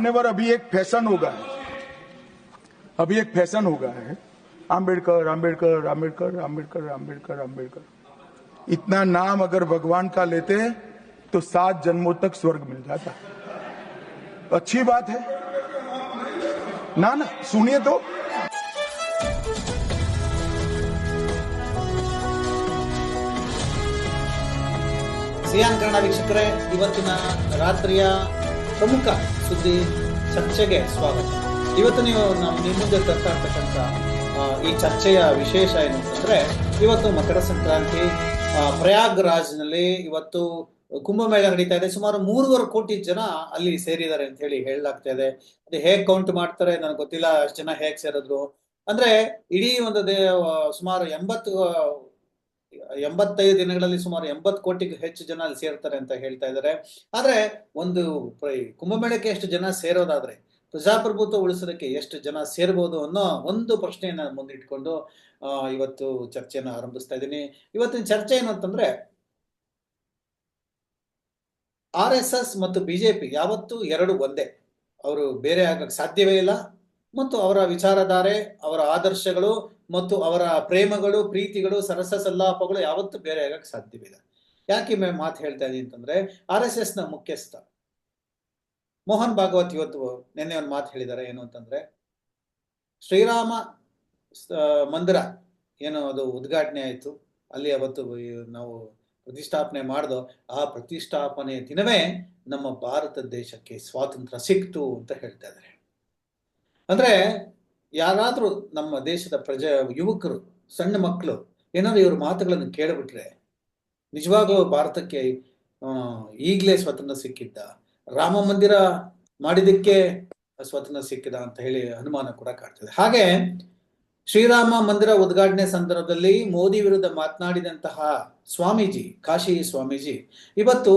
मान्यवर अभी एक फैशन हो गया है अभी एक फैशन हो गया है आम्बेडकर आम्बेडकर आम्बेडकर आम्बेडकर आम्बेडकर आम्बेडकर इतना नाम अगर भगवान का लेते हैं तो सात जन्मों तक स्वर्ग मिल जाता अच्छी बात है ना ना सुनिए तो ಸಿಯಾನ್ ಕನ್ನಡ ವೀಕ್ಷಕರೇ ಇವತ್ತಿನ ರಾತ್ರಿಯ ಪ್ರಮುಖ ಸುದ್ದಿ ಚರ್ಚೆಗೆ ಸ್ವಾಗತ. ಇವತ್ತು ನೀವು ನಮ್ಮ ಮುಂದೆ ತರ್ತಾ ಈ ಚರ್ಚೆಯ ವಿಶೇಷ ಏನು ಅಂತಂದ್ರೆ, ಇವತ್ತು ಮಕರ ಸಂಕ್ರಾಂತಿ ಪ್ರಯಾಗ್ರಾಜ್ನಲ್ಲಿ ಇವತ್ತು ಕುಂಭಮೇಳ ನಡೀತಾ ಇದೆ. ಸುಮಾರು ಮೂರುವರೆ ಕೋಟಿ ಜನ ಅಲ್ಲಿ ಸೇರಿದ್ದಾರೆ ಅಂತ ಹೇಳಿ ಹೇಳಲಾಗ್ತಾ ಇದೆ. ಅದು ಹೇಗ್ ಕೌಂಟ್ ಮಾಡ್ತಾರೆ ನನಗೆ ಗೊತ್ತಿಲ್ಲ. ಅಷ್ಟು ಜನ ಹೇಗ್ ಸೇರಿದ್ರು? ಅಂದ್ರೆ ಇಡೀ ಒಂದು ಸುಮಾರು ಎಂಬತ್ತು ಎಂಬತ್ತೈದು ದಿನಗಳಲ್ಲಿ ಸುಮಾರು ಎಂಬತ್ತು ಕೋಟಿಗೂ ಹೆಚ್ಚು ಜನ ಅಲ್ಲಿ ಸೇರ್ತಾರೆ ಅಂತ ಹೇಳ್ತಾ ಇದ್ದಾರೆ. ಆದ್ರೆ ಒಂದು ಕುಂಭಮೇಳಕ್ಕೆ ಎಷ್ಟು ಜನ ಸೇರೋದಾದ್ರೆ, ಪ್ರಜಾಪ್ರಭುತ್ವ ಉಳಿಸೋದಕ್ಕೆ ಎಷ್ಟು ಜನ ಸೇರ್ಬೋದು ಅನ್ನೋ ಒಂದು ಪ್ರಶ್ನೆಯನ್ನ ಮುಂದಿಟ್ಕೊಂಡು ಇವತ್ತು ಚರ್ಚೆಯನ್ನು ಆರಂಭಿಸ್ತಾ ಇದ್ದೀನಿ. ಇವತ್ತಿನ ಚರ್ಚೆ ಏನು ಅಂತಂದ್ರೆ ಆರ್ ಎಸ್ ಎಸ್ ಮತ್ತು ಬಿಜೆಪಿ ಯಾವತ್ತೂ ಎರಡು ಒಂದೇ. ಅವರು ಬೇರೆ ಆಗಕ್ಕೆ ಸಾಧ್ಯವೇ ಇಲ್ಲ. ಮತ್ತು ಅವರ ವಿಚಾರಧಾರೆ, ಅವರ ಆದರ್ಶಗಳು ಮತ್ತು ಅವರ ಪ್ರೇಮಗಳು, ಪ್ರೀತಿಗಳು ಸರಸ ಸಲ್ಲಾಪಗಳು ಯಾವತ್ತೂ ಬೇರೆ ಆಗಕ್ಕೆ ಸಾಧ್ಯವಿಲ್ಲ. ಯಾಕೆ ಮಾತು ಹೇಳ್ತಾ ಇದ್ದೀನಿ ಅಂತಂದ್ರೆ, ಆರ್ ಎಸ್ ಎಸ್ನ ಮುಖ್ಯಸ್ಥ ಮೋಹನ್ ಭಾಗವತ್ ಇವತ್ತು ನಿನ್ನೆ ಒಂದು ಮಾತು ಹೇಳಿದ್ದಾರೆ, ಏನು ಅಂತಂದ್ರೆ, ಶ್ರೀರಾಮ ಮಂದಿರ ಏನು ಅದು ಉದ್ಘಾಟನೆ ಆಯಿತು, ಅಲ್ಲಿ ಅವತ್ತು ನಾವು ಪ್ರತಿಷ್ಠಾಪನೆ ಮಾಡ್ದೋ, ಆ ಪ್ರತಿಷ್ಠಾಪನೆ ದಿನವೇ ನಮ್ಮ ಭಾರತ ದೇಶಕ್ಕೆ ಸ್ವಾತಂತ್ರ್ಯ ಸಿಕ್ತು ಅಂತ ಹೇಳ್ತಾ ಇದ್ದಾರೆ. ಅಂದ್ರೆ ಯಾರಾದ್ರೂ ನಮ್ಮ ದೇಶದ ಪ್ರಜೆ, ಯುವಕರು, ಸಣ್ಣ ಮಕ್ಕಳು, ಏನಾದ್ರು ಇವ್ರ ಮಾತುಗಳನ್ನು ಕೇಳಿಬಿಟ್ರೆ, ನಿಜವಾಗ್ಲೂ ಭಾರತಕ್ಕೆ ಈಗಲೇ ಸ್ವಾತಂತ್ರ್ಯ ಸಿಕ್ಕಿದ್ದ, ರಾಮ ಮಂದಿರ ಮಾಡಿದಕ್ಕೆ ಸ್ವಾತಂತ್ರ್ಯ ಸಿಕ್ಕಿದ ಅಂತ ಹೇಳಿ ಅನುಮಾನ ಕೂಡ ಕಾಡ್ತದೆ. ಹಾಗೆ ಶ್ರೀರಾಮ ಮಂದಿರ ಉದ್ಘಾಟನೆ ಸಂದರ್ಭದಲ್ಲಿ ಮೋದಿ ವಿರುದ್ಧ ಮಾತನಾಡಿದಂತಹ ಸ್ವಾಮೀಜಿ, ಕಾಶಿ ಸ್ವಾಮೀಜಿ, ಇವತ್ತು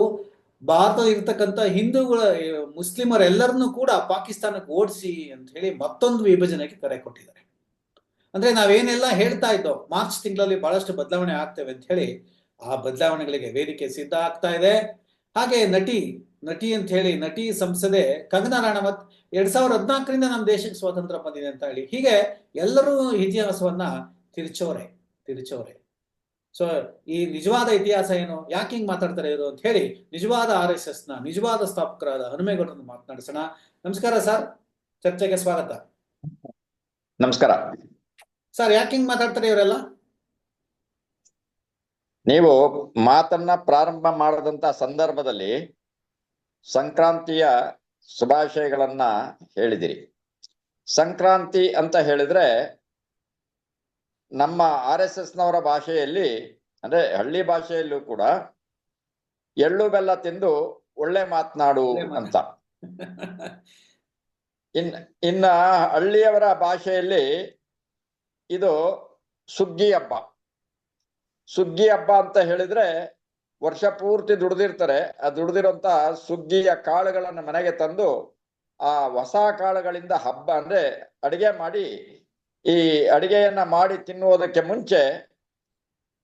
ಭಾರತದ ಇರ್ತಕ್ಕಂಥ ಹಿಂದೂಗಳ ಮುಸ್ಲಿಮರೆಲ್ಲರನ್ನೂ ಕೂಡ ಪಾಕಿಸ್ತಾನಕ್ಕೆ ಓಡಿಸಿ ಅಂತ ಹೇಳಿ ಮತ್ತೊಂದು ವಿಭಜನೆಗೆ ಕರೆ ಕೊಟ್ಟಿದ್ದಾರೆ. ಅಂದ್ರೆ ನಾವೇನೆಲ್ಲ ಹೇಳ್ತಾ ಇದ್ದೋ, ಮಾರ್ಚ್ ತಿಂಗಳಲ್ಲಿ ಬಹಳಷ್ಟು ಬದಲಾವಣೆ ಆಗ್ತೇವೆ ಅಂತ ಹೇಳಿ ಆ ಬದಲಾವಣೆಗಳಿಗೆ ವೇದಿಕೆ ಸಿದ್ಧ ಆಗ್ತಾ ಇದೆ. ಹಾಗೆ ನಟಿ ನಟಿ ಅಂತ ಹೇಳಿ, ನಟಿ ಸಂಸದೆ ಕಂಗನಾ ರಾಣವತ್ ಎರಡ್ ಸಾವಿರದ ಹದಿನಾಲ್ಕರಿಂದ ನಮ್ಮ ದೇಶಕ್ಕೆ ಸ್ವಾತಂತ್ರ್ಯ ಬಂದಿದೆ ಅಂತ ಹೇಳಿ. ಹೀಗೆ ಎಲ್ಲರೂ ಇತಿಹಾಸವನ್ನ ತಿರುಚೋರೆ ತಿರುಚೋರೆ. ಸೊ ಈ ನಿಜವಾದ ಇತಿಹಾಸ ಏನು? ಯಾಕೆ ಹಿಂಗ್ ಮಾತಾಡ್ತಾರೆ ಇವರು ಅಂತ ಹೇಳಿ ನಿಜವಾದ ಆರ್ ಎಸ್ ಎಸ್ನ ನಿಜವಾದ ಸ್ಥಾಪಕರಾದ ಹನುಮೇಗೌಡರನ್ನು ಮಾತನಾಡಿಸೋಣ. ನಮಸ್ಕಾರ ಸರ್. ಚರ್ಚೆಗೆ ಸ್ವಾಗತ. ನಮಸ್ಕಾರ. ಸರ್ ಯಾಕೆ ಹಿಂಗ್ ಮಾತಾಡ್ತಾರೆ ಇವರೆಲ್ಲ? ನೀವು ಮಾತನ್ನ ಪ್ರಾರಂಭ ಮಾಡದಂತ ಸಂದರ್ಭದಲ್ಲಿ ಸಂಕ್ರಾಂತಿಯ ಶುಭಾಶಯಗಳನ್ನ ಹೇಳಿದಿರಿ. ಸಂಕ್ರಾಂತಿ ಅಂತ ಹೇಳಿದ್ರೆ ನಮ್ಮ ಆರ್ ಎಸ್ ಎಸ್ನವರ ಭಾಷೆಯಲ್ಲಿ ಅಂದ್ರೆ ಹಳ್ಳಿ ಭಾಷೆಯಲ್ಲೂ ಕೂಡ ಎಳ್ಳು ಬೆಲ್ಲ ತಿಂದು ಒಳ್ಳೆ ಮಾತನಾಡು ಅಂತ. ಇನ್ ಇನ್ನ ಹಳ್ಳಿಯವರ ಭಾಷೆಯಲ್ಲಿ ಇದು ಸುಗ್ಗಿ ಹಬ್ಬ. ಸುಗ್ಗಿ ಹಬ್ಬ ಅಂತ ಹೇಳಿದ್ರೆ ವರ್ಷ ಪೂರ್ತಿ ದುಡ್ದಿರ್ತಾರೆ. ಆ ದುಡ್ದಿರೋಂತ ಸುಗ್ಗಿಯ ಕಾಳುಗಳನ್ನ ಮನೆಗೆ ತಂದು ಆ ಹೊಸ ಕಾಳುಗಳಿಂದ ಹಬ್ಬ ಅಂದ್ರೆ ಅಡಿಗೆ ಮಾಡಿ ಈ ಅಡಿಗೆಯನ್ನ ಮಾಡಿ ತಿನ್ನುವುದಕ್ಕೆ ಮುಂಚೆ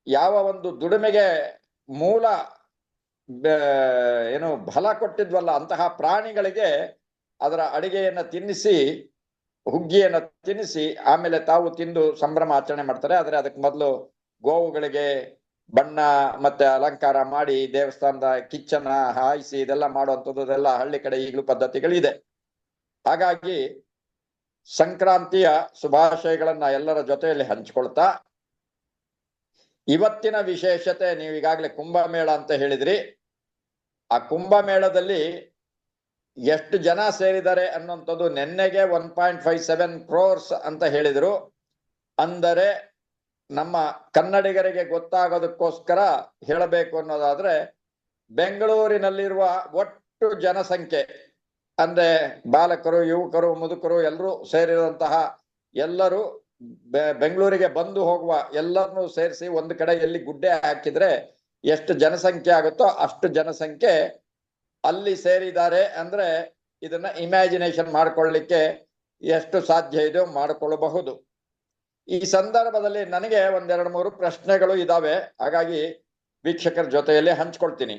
ಯಾವ ಒಂದು ದುಡಿಮೆಗೆ ಮೂಲ ಏನು ಬಲ ಕೊಟ್ಟಿದ್ವಲ್ಲ ಅಂತಹ ಪ್ರಾಣಿಗಳಿಗೆ ಅದರ ಅಡಿಗೆಯನ್ನ ತಿನ್ನಿಸಿ, ಹುಗ್ಗಿಯನ್ನ ತಿನ್ನಿಸಿ, ಆಮೇಲೆ ತಾವು ತಿಂದು ಸಂಭ್ರಮ ಆಚರಣೆ ಮಾಡ್ತಾರೆ. ಆದರೆ ಅದಕ್ಕೆ ಮೊದಲು ಗೋವುಗಳಿಗೆ ಬಣ್ಣ ಮತ್ತೆ ಅಲಂಕಾರ ಮಾಡಿ ದೇವಸ್ಥಾನದ ಕಿಚ್ಚನ್ನ ಹಾಯಿಸಿ ಇದೆಲ್ಲ ಮಾಡುವಂಥದ್ದು ಅದೆಲ್ಲ ಹಳ್ಳಿ ಕಡೆ ಈಗಲೂ ಪದ್ಧತಿಗಳಿದೆ. ಹಾಗಾಗಿ ಸಂಕ್ರಾಂತಿಯ ಶುಭಾಶಯಗಳನ್ನ ಎಲ್ಲರ ಜೊತೆಯಲ್ಲಿ ಹಂಚಿಕೊಳ್ತಾ, ಇವತ್ತಿನ ವಿಶೇಷತೆ ನೀವು ಈಗಾಗಲೇ ಕುಂಭಮೇಳ ಅಂತ ಹೇಳಿದ್ರಿ. ಆ ಕುಂಭಮೇಳದಲ್ಲಿ ಎಷ್ಟು ಜನ ಸೇರಿದ್ದಾರೆ ಅನ್ನುವಂಥದ್ದು ನಿನ್ನೆಗೆ one point five seven crores ಅಂತ ಹೇಳಿದರು. ಅಂದರೆ ನಮ್ಮ ಕನ್ನಡಿಗರಿಗೆ ಗೊತ್ತಾಗೋದಕ್ಕೋಸ್ಕರ ಹೇಳಬೇಕು ಅನ್ನೋದಾದ್ರೆ, ಬೆಂಗಳೂರಿನಲ್ಲಿರುವ ಒಟ್ಟು ಜನಸಂಖ್ಯೆ ಅಂದ್ರೆ ಬಾಲಕರು, ಯುವಕರು, ಮುದುಕರು ಎಲ್ಲರೂ ಸೇರಿರುವಂತಹ ಎಲ್ಲರೂ ಬೆಂಗಳೂರಿಗೆ ಬಂದು ಹೋಗುವ ಎಲ್ಲರನ್ನೂ ಸೇರಿಸಿ ಒಂದು ಕಡೆ ಎಲ್ಲಿ ಗುಡ್ಡೆ ಹಾಕಿದ್ರೆ ಎಷ್ಟು ಜನಸಂಖ್ಯೆ ಆಗುತ್ತೋ ಅಷ್ಟು ಜನಸಂಖ್ಯೆ ಅಲ್ಲಿ ಸೇರಿದ್ದಾರೆ ಅಂದ್ರೆ ಇದನ್ನ ಇಮ್ಯಾಜಿನೇಷನ್ ಮಾಡ್ಕೊಳ್ಳಿಕ್ಕೆ ಎಷ್ಟು ಸಾಧ್ಯ ಇದೆಯೋ ಮಾಡಿಕೊಳ್ಳಬಹುದು. ಈ ಸಂದರ್ಭದಲ್ಲಿ ನನಗೆ ಒಂದೆರಡು ಮೂರು ಪ್ರಶ್ನೆಗಳು ಇದಾವೆ. ಹಾಗಾಗಿ ವೀಕ್ಷಕರ ಜೊತೆಯಲ್ಲಿ ಹಂಚ್ಕೊಳ್ತೀನಿ.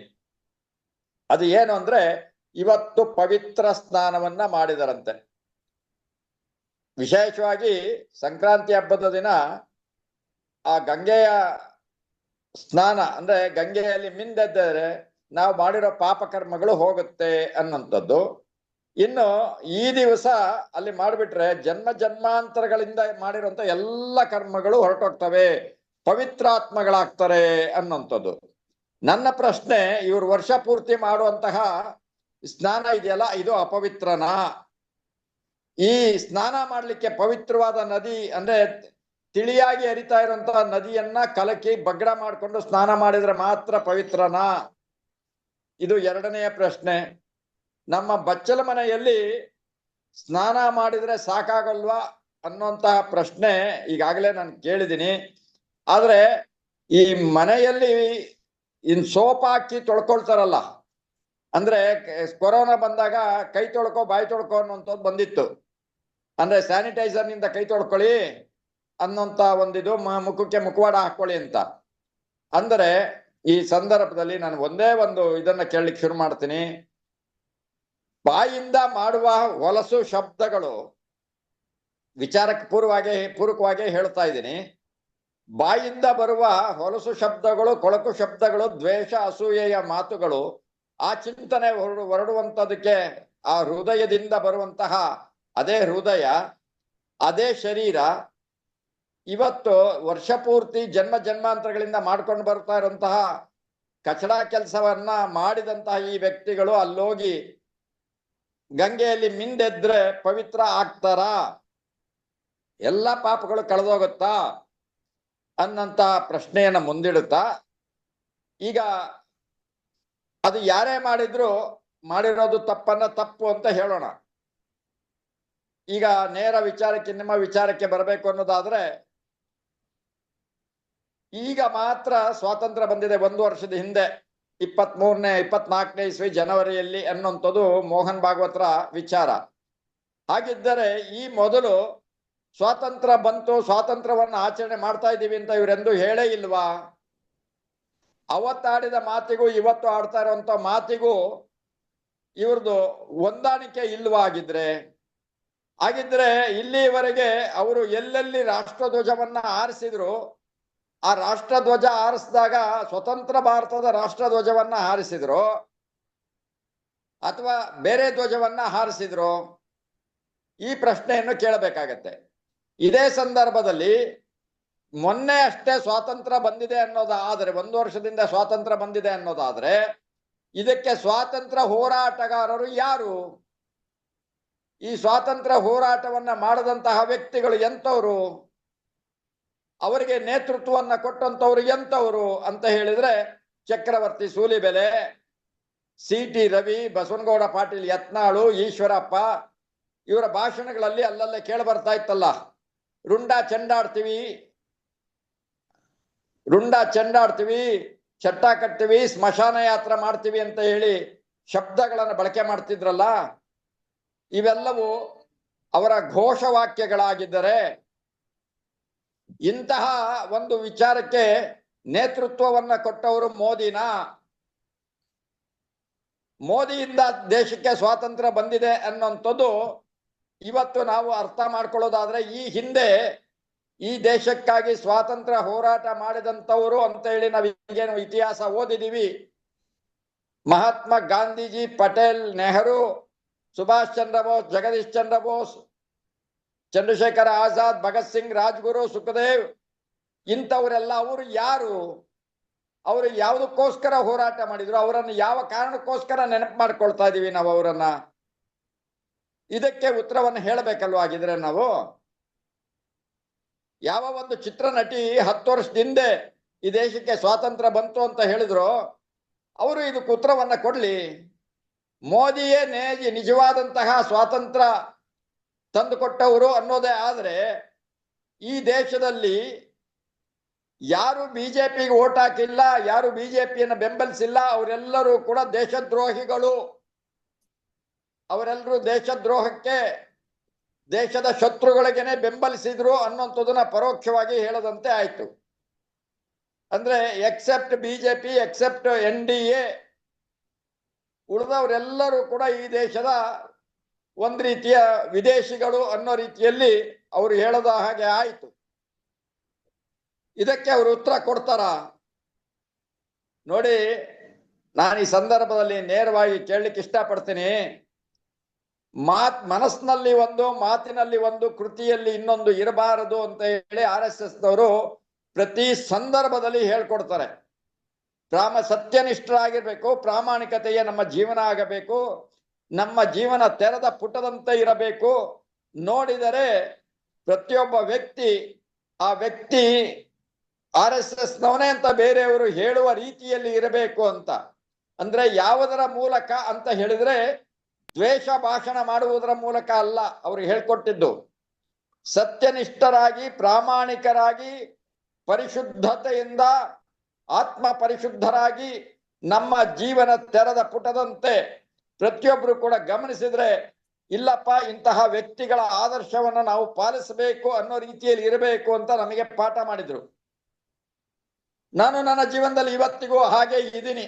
ಅದು ಏನು ಅಂದ್ರೆ ಇವತ್ತು ಪವಿತ್ರ ಸ್ನಾನವನ್ನ ಮಾಡಿದರಂತೆ. ವಿಶೇಷವಾಗಿ ಸಂಕ್ರಾಂತಿ ಹಬ್ಬದ ದಿನ ಆ ಗಂಗೆಯ ಸ್ನಾನ, ಅಂದ್ರೆ ಗಂಗೆಯಲ್ಲಿ ಮಿಂದೆದ್ದರೆ ನಾವು ಮಾಡಿರೋ ಪಾಪಕರ್ಮಗಳು ಹೋಗುತ್ತೆ ಅನ್ನಂಥದ್ದು ಇನ್ನು ಈ ದಿವಸ ಅಲ್ಲಿ ಮಾಡಿಬಿಟ್ರೆ ಜನ್ಮ ಜನ್ಮಾಂತರಗಳಿಂದ ಮಾಡಿರುವಂತ ಎಲ್ಲ ಕರ್ಮಗಳು ಹೊರಟೋಗ್ತವೆ, ಪವಿತ್ರಾತ್ಮಗಳಾಗ್ತಾರೆ ಅನ್ನುವಂಥದ್ದು. ನನ್ನ ಪ್ರಶ್ನೆ, ಇವರು ವರ್ಷ ಪೂರ್ತಿ ಮಾಡುವಂತಹ ಸ್ನಾನ ಇದೆಯಲ್ಲ, ಇದು ಅಪವಿತ್ರನ. ಈ ಸ್ನಾನ ಮಾಡಲಿಕ್ಕೆ ಪವಿತ್ರವಾದ ನದಿ, ಅಂದ್ರೆ ತಿಳಿಯಾಗಿ ಹರಿತಾ ಇರುವಂತಹ ನದಿಯನ್ನ ಕಲಕಿ ಬಗ್ಡ ಮಾಡಿಕೊಂಡು ಸ್ನಾನ ಮಾಡಿದ್ರೆ ಮಾತ್ರ ಪವಿತ್ರನಾ. ಇದು ಎರಡನೆಯ ಪ್ರಶ್ನೆ. ನಮ್ಮ ಬಚ್ಚಲ ಮನೆಯಲ್ಲಿ ಸ್ನಾನ ಮಾಡಿದ್ರೆ ಸಾಕಾಗಲ್ವಾ ಅನ್ನುವಂತಹ ಪ್ರಶ್ನೆ ಈಗಾಗಲೇ ನಾನು ಕೇಳಿದ್ದೀನಿ. ಆದ್ರೆ ಈ ಮನೆಯಲ್ಲಿ ಇನ್ ಸೋಪ್ ಹಾಕಿ ತೊಳ್ಕೊಳ್ತಾರಲ್ಲ ಅಂದ್ರೆ ಕೊರೋನಾ ಬಂದಾಗ ಕೈ ತೊಳ್ಕೊ, ಬಾಯಿ ತೊಳ್ಕೊ ಅನ್ನುವಂಥದ್ದು ಬಂದಿತ್ತು. ಅಂದ್ರೆ ಸ್ಯಾನಿಟೈಸರ್ನಿಂದ ಕೈ ತೊಳ್ಕೊಳ್ಳಿ ಅನ್ನೋಂತ ಒಂದಿದು ಮುಖಕ್ಕೆ ಮುಖವಾಡ ಹಾಕೊಳ್ಳಿ ಅಂತ. ಅಂದರೆ ಈ ಸಂದರ್ಭದಲ್ಲಿ ನಾನು ಒಂದೇ ಒಂದು ಇದನ್ನ ಕೇಳಲಿಕ್ಕೆ ಶುರು ಮಾಡ್ತೀನಿ. ಬಾಯಿಂದ ಮಾಡುವ ಹೊಲಸು ಶಬ್ದಗಳು ವಿಚಾರಕ್ಕೆ ಪೂರ್ವವಾಗಿ ಪೂರ್ವಕವಾಗಿ ಹೇಳ್ತಾ ಇದ್ದೀನಿ. ಬಾಯಿಂದ ಬರುವ ಹೊಲಸು ಶಬ್ದಗಳು, ಕೊಳಕು ಶಬ್ದಗಳು, ದ್ವೇಷ, ಅಸೂಯೆಯ ಮಾತುಗಳು ಆ ಚಿಂತನೆ ಹೊರಡು ಹೊರಡುವಂಥದಕ್ಕೆ ಆ ಹೃದಯದಿಂದ ಬರುವಂತಹ ಅದೇ ಹೃದಯ, ಅದೇ ಶರೀರ ಇವತ್ತು ವರ್ಷ ಪೂರ್ತಿ ಜನ್ಮ ಜನ್ಮಾಂತರಗಳಿಂದ ಮಾಡ್ಕೊಂಡು ಬರ್ತಾ ಇರುವಂತಹ ಕಚಡ ಕೆಲಸವನ್ನ ಮಾಡಿದಂತಹ ಈ ವ್ಯಕ್ತಿಗಳು ಅಲ್ಲೋಗಿ ಗಂಗೆಯಲ್ಲಿ ಮಿಂದೆದ್ರೆ ಪವಿತ್ರ ಆಗ್ತಾರಾ? ಎಲ್ಲ ಪಾಪಗಳು ಕಳೆದೋಗುತ್ತಾ? ಅನ್ನಂತ ಪ್ರಶ್ನೆಯನ್ನ ಮುಂದಿಡುತ್ತಾ? ಈಗ ಅದು ಯಾರೇ ಮಾಡಿದ್ರು ಮಾಡಿರೋದು ತಪ್ಪನ್ನ ತಪ್ಪು ಅಂತ ಹೇಳೋಣ. ಈಗ ನೇರ ವಿಚಾರಕ್ಕೆ ನಿಮ್ಮ ವಿಚಾರಕ್ಕೆ ಬರಬೇಕು ಅನ್ನೋದಾದ್ರೆ, ಈಗ ಮಾತ್ರ ಸ್ವಾತಂತ್ರ್ಯ ಬಂದಿದೆ ಒಂದು ವರ್ಷದ ಹಿಂದೆ ಇಪ್ಪತ್ತ್ ಮೂರನೇ ಇಪ್ಪತ್ನಾಲ್ಕನೇ ಇಸ್ವಿ ಜನವರಿಯಲ್ಲಿ ಅನ್ನುವಂಥದ್ದು ಮೋಹನ್ ಭಾಗವತರ ವಿಚಾರ. ಹಾಗಿದ್ದರೆ ಈ ಮೊದಲು ಸ್ವಾತಂತ್ರ್ಯ ಬಂತು, ಸ್ವಾತಂತ್ರ್ಯವನ್ನ ಆಚರಣೆ ಮಾಡ್ತಾ ಇದ್ದೀವಿ ಅಂತ ಇವರೆಂದು ಹೇಳೇ ಇಲ್ವಾ? ಅವತ್ತಾಡಿದ ಮಾತಿಗೂ ಇವತ್ತು ಆಡ್ತಾ ಇರುವಂತ ಮಾತಿಗೂ ಇವ್ರದ್ದು ಹೊಂದಾಣಿಕೆ ಇಲ್ಲವಾಗಿದ್ರೆ, ಹಾಗಿದ್ರೆ ಇಲ್ಲಿವರೆಗೆ ಅವರು ಎಲ್ಲೆಲ್ಲಿ ರಾಷ್ಟ್ರಧ್ವಜವನ್ನ ಹಾರಿಸಿದ್ರು, ಆ ರಾಷ್ಟ್ರಧ್ವಜ ಆರಿಸಿದಾಗ ಸ್ವತಂತ್ರ ಭಾರತದ ರಾಷ್ಟ್ರಧ್ವಜವನ್ನ ಹಾರಿಸಿದ್ರು, ಅಥವಾ ಬೇರೆ ಧ್ವಜವನ್ನ ಹಾರಿಸಿದ್ರು, ಈ ಪ್ರಶ್ನೆಯನ್ನು ಕೇಳಬೇಕಾಗತ್ತೆ. ಇದೇ ಸಂದರ್ಭದಲ್ಲಿ ಮೊನ್ನೆ ಅಷ್ಟೇ ಸ್ವಾತಂತ್ರ್ಯ ಬಂದಿದೆ ಅನ್ನೋದಾದರೆ ಒಂದು ವರ್ಷದಿಂದ ಸ್ವಾತಂತ್ರ್ಯ ಬಂದಿದೆ ಅನ್ನೋದಾದ್ರೆ, ಇದಕ್ಕೆ ಸ್ವಾತಂತ್ರ್ಯ ಹೋರಾಟಗಾರರು ಯಾರು? ಈ ಸ್ವಾತಂತ್ರ್ಯ ಹೋರಾಟವನ್ನ ಮಾಡದಂತಹ ವ್ಯಕ್ತಿಗಳು ಎಂತವರು ಅವರಿಗೆ ನೇತೃತ್ವವನ್ನ ಕೊಟ್ಟಂತವ್ರು ಎಂತವರು ಅಂತ ಹೇಳಿದ್ರೆ, ಚಕ್ರವರ್ತಿ ಸೂಲಿಬೆಲೆ ಸಿ ಟಿ ರವಿ, ಬಸವನಗೌಡ ಪಾಟೀಲ್ ಯತ್ನಾಳು, ಈಶ್ವರಪ್ಪ, ಇವರ ಭಾಷಣಗಳಲ್ಲಿ ಅಲ್ಲಲ್ಲೇ ಕೇಳಿ ಬರ್ತಾ ಇತ್ತಲ್ಲ. ರುಂಡ ಚೆಂಡಾಡ್ತೀವಿ ರುಂಡ ಚೆಂಡಾಡ್ತೀವಿ, ಚಟ್ಟ ಕಟ್ತೀವಿ, ಸ್ಮಶಾನ ಯಾತ್ರೆ ಮಾಡ್ತೀವಿ ಅಂತ ಹೇಳಿ ಶಬ್ದಗಳನ್ನು ಬಳಕೆ ಮಾಡ್ತಿದ್ರಲ್ಲ, ಇವೆಲ್ಲವೂ ಅವರ ಘೋಷವಾಕ್ಯಗಳಾಗಿದ್ದರೆ ಇಂತಹ ಒಂದು ವಿಚಾರಕ್ಕೆ ನೇತೃತ್ವವನ್ನ ಕೊಟ್ಟವರು ಮೋದಿನ? ಮೋದಿಯಿಂದ ದೇಶಕ್ಕೆ ಸ್ವಾತಂತ್ರ್ಯ ಬಂದಿದೆ ಅನ್ನುವಂಥದ್ದು ಇವತ್ತು ನಾವು ಅರ್ಥ ಮಾಡ್ಕೊಳ್ಳೋದಾದ್ರೆ ಈ ಹಿಂದೆ ಈ ದೇಶಕ್ಕಾಗಿ ಸ್ವಾತಂತ್ರ್ಯ ಹೋರಾಟ ಮಾಡಿದಂಥವರು ಅಂತ ಹೇಳಿ ನಾವು ಈಗೇನು ಇತಿಹಾಸ ಓದಿದೀವಿ. ಮಹಾತ್ಮ ಗಾಂಧೀಜಿ, ಪಟೇಲ್, ನೆಹರು, ಸುಭಾಷ್ ಚಂದ್ರ ಬೋಸ್, ಜಗದೀಶ್ ಚಂದ್ರ ಬೋಸ್, ಚಂದ್ರಶೇಖರ ಆಜಾದ್, ಭಗತ್ ಸಿಂಗ್, ರಾಜ್ಗುರು, ಸುಖದೇವ್ ಇಂಥವರೆಲ್ಲ ಅವರು ಯಾರು? ಅವರು ಯಾವುದಕ್ಕೋಸ್ಕರ ಹೋರಾಟ ಮಾಡಿದ್ರು? ಅವರನ್ನು ಯಾವ ಕಾರಣಕ್ಕೋಸ್ಕರ ನೆನಪು ಮಾಡ್ಕೊಳ್ತಾ ಇದೀವಿ ನಾವು ಅವರನ್ನ? ಇದಕ್ಕೆ ಉತ್ತರವನ್ನು ಹೇಳಬೇಕಲ್ವ ಆಗಿದ್ರೆ ನಾವು? ಯಾವ ಒಂದು ಚಿತ್ರನಟಿ ಹತ್ತು ವರ್ಷದ ಹಿಂದೆ ಈ ದೇಶಕ್ಕೆ ಸ್ವಾತಂತ್ರ್ಯ ಬಂತು ಅಂತ ಹೇಳಿದ್ರು, ಅವರು ಇದಕ್ಕೆ ಉತ್ತರವನ್ನ ಕೊಡ್ಲಿ. ಮೋದಿಯೇ ನೇಜಿ ನಿಜವಾದಂತಹ ಸ್ವಾತಂತ್ರ್ಯ ತಂದುಕೊಟ್ಟವರು ಅನ್ನೋದೇ ಆದರೆ, ಈ ದೇಶದಲ್ಲಿ ಯಾರು ಬಿಜೆಪಿಗೆ ಓಟ್ ಹಾಕಿಲ್ಲ, ಯಾರು ಬಿಜೆಪಿಯನ್ನು ಬೆಂಬಲಿಸಿಲ್ಲ, ಅವರೆಲ್ಲರೂ ಕೂಡ ದೇಶದ್ರೋಹಿಗಳು. ಅವರೆಲ್ಲರೂ ದೇಶದ್ರೋಹಕ್ಕೆ ದೇಶದ ಶತ್ರುಗಳಿಗೆನೆ ಬೆಂಬಲಿಸಿದ್ರು ಅನ್ನುವಂಥದ್ದನ್ನ ಪರೋಕ್ಷವಾಗಿ ಹೇಳದಂತೆ ಆಯಿತು. ಅಂದ್ರೆ except BJP except N D A ಉಳಿದವರೆಲ್ಲರೂ ಕೂಡ ಈ ದೇಶದ ಒಂದ್ ರೀತಿಯ ವಿದೇಶಿಗಳು ಅನ್ನೋ ರೀತಿಯಲ್ಲಿ ಅವರು ಹೇಳದ ಹಾಗೆ ಆಯಿತು. ಇದಕ್ಕೆ ಅವರು ಉತ್ತರ ಕೊಡ್ತಾರ? ನೋಡಿ, ನಾನು ಈ ಸಂದರ್ಭದಲ್ಲಿ ನೇರವಾಗಿ ಕೇಳಲಿಕ್ಕೆ ಇಷ್ಟಪಡ್ತೀನಿ. ಮಾತ್ ಮನಸ್ಸಿನಲ್ಲಿ ಒಂದು, ಮಾತಿನಲ್ಲಿ ಒಂದು, ಕೃತಿಯಲ್ಲಿ ಇನ್ನೊಂದು ಇರಬಾರದು ಅಂತ ಹೇಳಿ ಆರ್ ಎಸ್ ಎಸ್ ನವರು ಪ್ರತಿ ಸಂದರ್ಭದಲ್ಲಿ ಹೇಳ್ಕೊಡ್ತಾರೆ. ಪ್ರಾಮ ಸತ್ಯನಿಷ್ಠರಾಗಿರ್ಬೇಕು, ಪ್ರಾಮಾಣಿಕತೆಯೇ ನಮ್ಮ ಜೀವನ ಆಗಬೇಕು, ನಮ್ಮ ಜೀವನ ತೆರೆದ ಪುಟದಂತೆ ಇರಬೇಕು. ನೋಡಿದರೆ ಪ್ರತಿಯೊಬ್ಬ ವ್ಯಕ್ತಿ, ಆ ವ್ಯಕ್ತಿ ಆರ್ ಎಸ್ ಎಸ್ ನವನೇ ಅಂತ ಬೇರೆಯವರು ಹೇಳುವ ರೀತಿಯಲ್ಲಿ ಇರಬೇಕು ಅಂತ. ಅಂದ್ರೆ ಯಾವುದರ ಮೂಲಕ ಅಂತ ಹೇಳಿದ್ರೆ ದ್ವೇಷ ಭಾಷಣ ಮಾಡುವುದರ ಮೂಲಕ ಅಲ್ಲ, ಅವರು ಹೇಳ್ಕೊಟ್ಟಿದ್ದು. ಸತ್ಯನಿಷ್ಠರಾಗಿ, ಪ್ರಾಮಾಣಿಕರಾಗಿ, ಪರಿಶುದ್ಧತೆಯಿಂದ ಆತ್ಮ ಪರಿಶುದ್ಧರಾಗಿ ನಮ್ಮ ಜೀವನ ತೆರೆದ ಪುಟದಂತೆ ಪ್ರತಿಯೊಬ್ಬರು ಕೂಡ ಗಮನಿಸಿದ್ರೆ, ಇಲ್ಲಪ್ಪ, ಇಂತಹ ವ್ಯಕ್ತಿಗಳ ಆದರ್ಶವನ್ನು ನಾವು ಪಾಲಿಸಬೇಕು ಅನ್ನೋ ರೀತಿಯಲ್ಲಿ ಇರಬೇಕು ಅಂತ ನಮಗೆ ಪಾಠ ಮಾಡಿದ್ರು. ನಾನು ನನ್ನ ಜೀವನದಲ್ಲಿ ಇವತ್ತಿಗೂ ಹಾಗೆ ಇದ್ದೀನಿ.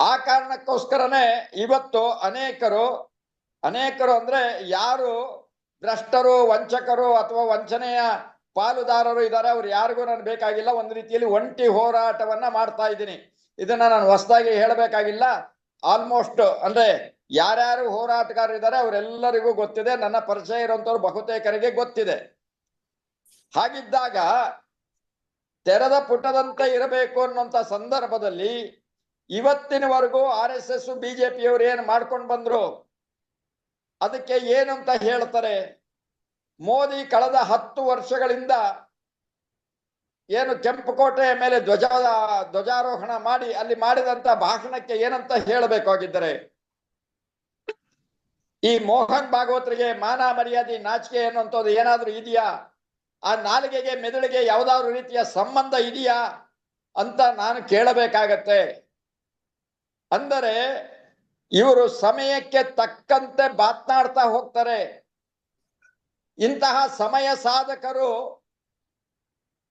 ಆ ಕಾರಣಕ್ಕೋಸ್ಕರನೇ ಇವತ್ತು ಅನೇಕರು ಅನೇಕರು ಅಂದ್ರೆ ಯಾರು ಭ್ರಷ್ಟರು, ವಂಚಕರು ಅಥವಾ ವಂಚನೆಯ ಪಾಲುದಾರರು ಇದ್ದಾರೆ. ಅವ್ರು ಯಾರಿಗೂ ನಾನು ಬೇಕಾಗಿಲ್ಲ. ಒಂದು ರೀತಿಯಲ್ಲಿ ಒಂಟಿ ಹೋರಾಟವನ್ನ ಮಾಡ್ತಾ ಇದ್ದೀನಿ. ಇದನ್ನ ನಾನು ಹೊಸದಾಗಿ ಹೇಳಬೇಕಾಗಿಲ್ಲ. ಆಲ್ಮೋಸ್ಟ್ ಅಂದ್ರೆ ಯಾರ್ಯಾರು ಹೋರಾಟಗಾರರು ಇದ್ದಾರೆ ಅವರೆಲ್ಲರಿಗೂ ಗೊತ್ತಿದೆ. ನನ್ನ ಪರಿಚಯ ಇರುವಂತವ್ರು ಬಹುತೇಕರಿಗೆ ಗೊತ್ತಿದೆ. ಹಾಗಿದ್ದಾಗ ತೆರೆದ ಪುಟದಂತೆ ಇರಬೇಕು ಅನ್ನುವಂತ ಸಂದರ್ಭದಲ್ಲಿ ಇವತ್ತಿನವರೆಗೂ ಆರ್ ಎಸ್ ಎಸ್ ಬಿಜೆಪಿಯವರು ಏನು ಮಾಡ್ಕೊಂಡು ಬಂದ್ರು? ಅದಕ್ಕೆ ಏನಂತ ಹೇಳ್ತಾರೆ? ಮೋದಿ ಕಳೆದ ಹತ್ತು ವರ್ಷಗಳಿಂದ ಏನು ಕೆಂಪುಕೋಟೆಯ ಮೇಲೆ ಧ್ವಜ, ಧ್ವಜಾರೋಹಣ ಮಾಡಿ ಅಲ್ಲಿ ಮಾಡಿದಂತ ಭಾಷಣಕ್ಕೆ ಏನಂತ ಹೇಳಬೇಕಾಗಿದ್ದರೆ? ಈ ಮೋಹನ್ ಭಾಗವತರಿಗೆ ಮಾನ ಮರ್ಯಾದೆ ನಾಚಿಕೆ ಅನ್ನುವಂಥದ್ದು ಏನಾದ್ರೂ ಇದೆಯಾ? ಆ ನಾಲಿಗೆಗೆ, ಮೆದುಳಿಗೆ ಯಾವ್ದಾದ್ರು ರೀತಿಯ ಸಂಬಂಧ ಇದೆಯಾ ಅಂತ ನಾನು ಕೇಳಬೇಕಾಗತ್ತೆ. ಅಂದರೆ ಇವರು ಸಮಯಕ್ಕೆ ತಕ್ಕಂತೆ ಮಾತನಾಡ್ತಾ ಹೋಗ್ತಾರೆ. ಇಂತಹ ಸಮಯ ಸಾಧಕರು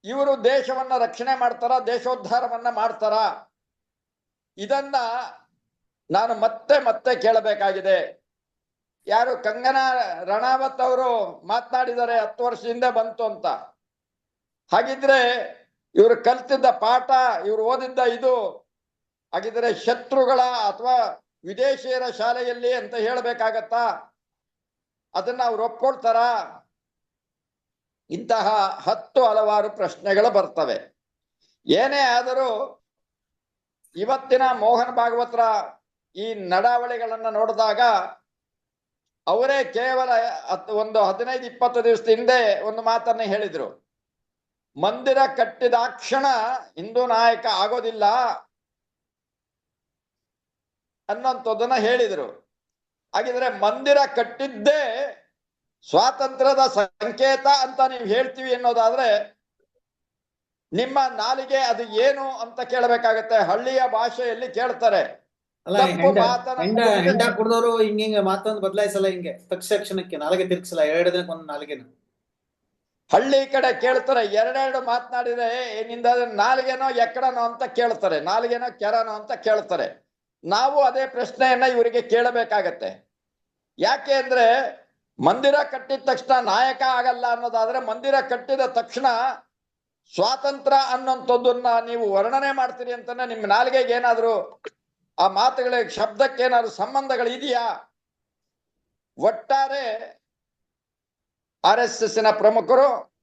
ಇವರು ದೇಶವನ್ನ ರಕ್ಷಣೆ ಮಾಡ್ತಾರ, ದೇಶೋದ್ಧಾರವನ್ನ ಮಾಡ್ತಾರ. ಇದನ್ನ ನಾನು ಮತ್ತೆ ಮತ್ತೆ ಕೇಳಬೇಕಾಗಿದೆ. ಯಾರು ಕಂಗನಾ ರಣಾವತ್ ಅವರು ಮಾತನಾಡಿದ್ದಾರೆ ಹತ್ತು ವರ್ಷದಿಂದ ಬಂತು ಅಂತ. ಹಾಗಿದ್ರೆ ಇವರು ಕಲ್ತಿದ್ದ ಪಾಠ, ಇವರು ಓದಿದ್ದ ಇದು ಹಾಗಿದ್ರೆ ಶತ್ರುಗಳ ಅಥವಾ ವಿದೇಶಿಯರ ಶಾಲೆಯಲ್ಲಿ ಅಂತ ಹೇಳಬೇಕಾಗತ್ತಾ? ಅದನ್ನ ಅವ್ರು ಒಪ್ಕೊಳ್ತಾರ? ಇಂತಹ ಹತ್ತು ಹಲವಾರು ಪ್ರಶ್ನೆಗಳು ಬರ್ತವೆ. ಏನೇ ಆದರೂ ಇವತ್ತಿನ ಮೋಹನ್ ಭಾಗವತರ ಈ ನಡಾವಳಿಗಳನ್ನ ನೋಡಿದಾಗ ಅವರೇ ಕೇವಲ ಒಂದು ಹದಿನೈದು, ಇಪ್ಪತ್ತು ದಿವಸದ ಹಿಂದೆ ಒಂದು ಮಾತನ್ನ ಹೇಳಿದ್ರು. ಮಂದಿರ ಕಟ್ಟಿದಾಕ್ಷಣ ಹಿಂದೂ ನಾಯಕ ಆಗೋದಿಲ್ಲ. ಅನ್ನೋಂಥದ್ದನ್ನ ಹೇಳಿದ್ರು. ಹಾಗಿದ್ರೆ ಮಂದಿರ ಕಟ್ಟಿದ್ದೇ ಸ್ವಾತಂತ್ರ್ಯದ ಸಂಕೇತ ಅಂತ ನೀವು ಹೇಳ್ತೀವಿ ಅನ್ನೋದಾದ್ರೆ ನಿಮ್ಮ ನಾಲಿಗೆ ಅದು ಏನು ಅಂತ ಕೇಳಬೇಕಾಗತ್ತೆ. ಹಳ್ಳಿಯ ಭಾಷೆಯಲ್ಲಿ ಕೇಳ್ತಾರೆ. ಕುಡ್ದವರು ಹಿಂಗ ಹಿಂಗ ಮಾತನ್ನ ಬದಲಾಯಿಸಲ್ಲ ಹಿಂಗೆ. ತಕ್ಷಣಕ್ಕೆ ನಾಲಿಗೆ ತಿರ್ಗಿಸಲ್ಲ ಎರಡು ದಿನಕ್ಕೆ ಒಂದು ನಾಲಿಗೆನ. ಹಳ್ಳಿ ಕಡೆ ಕೇಳ್ತಾರೆ ಎರಡೆರಡು ಮಾತನಾಡಿದ್ರೆ ನಿಂದ ನಾಲಿಗೆನೋ ಎಕ್ಕಡನೋ ಅಂತ ಕೇಳ್ತಾರೆ. ನಾಲಿಗೆನೋ ಕೆರನೋ ಅಂತ ಕೇಳ್ತಾರೆ. ನಾವು ಅದೇ ಪ್ರಶ್ನೆಯನ್ನ ಇವರಿಗೆ ಕೇಳಬೇಕಾಗತ್ತೆ. ಯಾಕೆ ಅಂದ್ರೆ ಮಂದಿರ ಕಟ್ಟಿದ ತಕ್ಷಣ ನಾಯಕ ಆಗಲ್ಲ ಅನ್ನೋದಾದ್ರೆ ಮಂದಿರ ಕಟ್ಟಿದ ತಕ್ಷಣ ಸ್ವಾತಂತ್ರ್ಯ ಅನ್ನೋಂಥದ್ದನ್ನ ನೀವು ವರ್ಣನೆ ಮಾಡ್ತೀರಿ ಅಂತಾನೆ ನಿಮ್ಮ ನಾಲಿಗೆಗೆ ಏನಾದ್ರು ಆ ಮಾತುಗಳಿಗೆ ಶಬ್ದಕ್ಕೆ ಏನಾದ್ರು ಸಂಬಂಧಗಳು ಇದೆಯಾ? ಒಟ್ಟಾರೆ ಆರ್ ಎಸ್ ಎಸ್ನ ಪ್ರಮುಖರು